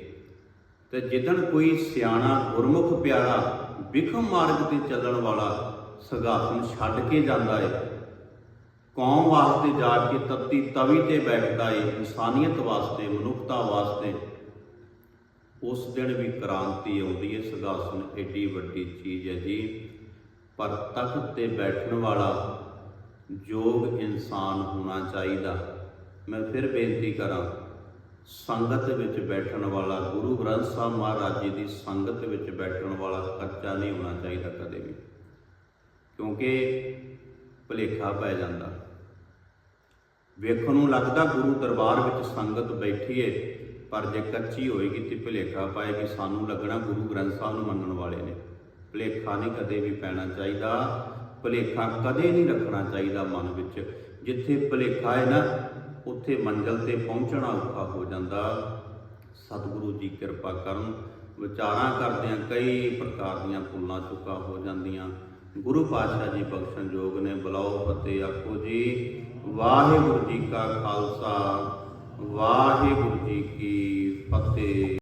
ਤੇ ਜਿੱਦਣ ਕੋਈ ਸਿਆਣਾ ਗੁਰਮੁਖ ਪਿਆਰਾ ਵਿਖਮ ਮਾਰਗ ਤੇ ਚੱਲਣ ਵਾਲਾ ਸਗਾਸਨ ਛੱਡ ਕੇ ਜਾਂਦਾ ਏ, ਕੌਮ ਵਾਸਤੇ ਜਾ ਕੇ ਤੱਤੀ ਤਵੀ ਤੇ ਬੈਠਦਾ ਏ, ਇਨਸਾਨੀਅਤ ਵਾਸਤੇ, ਮਨੁੱਖਤਾ ਵਾਸਤੇ, ਉਸ ਦਿਨ ਵੀ ਕ੍ਰਾਂਤੀ ਆਉਂਦੀ ਏ। ਸਗਾਸਨ ਏਡੀ ਵੱਡੀ ਚੀਜ਼ ਹੈ ਜੀ। ਪਰ ਤਖਤ ਤੇ ਬੈਠਣ ਵਾਲਾ ਯੋਗ ਇਨਸਾਨ ਹੋਣਾ ਚਾਹੀਦਾ। ਮੈਂ ਫਿਰ ਬੇਨਤੀ ਕਰਾਂ ਸੰਗਤ ਵਿੱਚ ਬੈਠਣ ਵਾਲਾ, ਗੁਰੂ ਗ੍ਰੰਥ ਸਾਹਿਬ ਮਹਾਰਾਜ ਜੀ ਦੀ ਸੰਗਤ ਵਿੱਚ ਬੈਠਣ ਵਾਲਾ ਕੱਚਾ ਨਹੀਂ ਹੋਣਾ ਚਾਹੀਦਾ ਕਦੇ ਵੀ। ਕਿਉਂਕਿ ਭੁਲੇਖਾ ਪੈ ਜਾਂਦਾ। ਵੇਖਣ ਨੂੰ ਲੱਗਦਾ ਗੁਰੂ ਦਰਬਾਰ ਵਿੱਚ ਸੰਗਤ ਬੈਠੀ ਏ, ਪਰ ਜੇ ਕੱਚੀ ਹੋਏਗੀ ਤੇ ਭੁਲੇਖਾ ਪਾਏਗੀ। ਸਾਨੂੰ ਲੱਗਣਾ ਗੁਰੂ ਗ੍ਰੰਥ ਸਾਹਿਬ ਨੂੰ ਮੰਨਣ ਵਾਲੇ ਨੇ। ਭੁਲੇਖਾ ਨਹੀਂ ਕਦੇ ਵੀ ਪੈਣਾ ਚਾਹੀਦਾ। ਭੁਲੇਖਾ ਕਦੇ ਨਹੀਂ ਰੱਖਣਾ ਚਾਹੀਦਾ ਮਨ ਵਿੱਚ। ਜਿੱਥੇ ਭੁਲੇਖਾ ਹੈ ਨਾ ਉੱਥੇ ਮੰਜ਼ਲ ਤੇ ਪਹੁੰਚਣਾ ਔਖਾ ਹੋ ਜਾਂਦਾ। ਸਤਿਗੁਰੂ ਜੀ ਕਿਰਪਾ ਕਰਨ, ਵਿਚਾਰਾਂ ਕਰਦਿਆਂ ਕਈ ਪ੍ਰਕਾਰ ਦੀਆਂ ਭੁੱਲਾਂ ਚੁੱਕਾ ਹੋ ਜਾਂਦੀਆਂ। ਗੁਰੂ ਪਾਤਸ਼ਾਹ ਜੀ ਬਖਸ਼ਣ ਯੋਗ ਨੇ ਬੁਲਾਓ ਫਤਿਹ ਆਖੋ ਜੀ, ਵਾਹਿਗੁਰੂ ਜੀ ਕਾ ਖਾਲਸਾ, ਵਾਹਿਗੁਰੂ ਜੀ ਕੀ ਫਤਿਹ।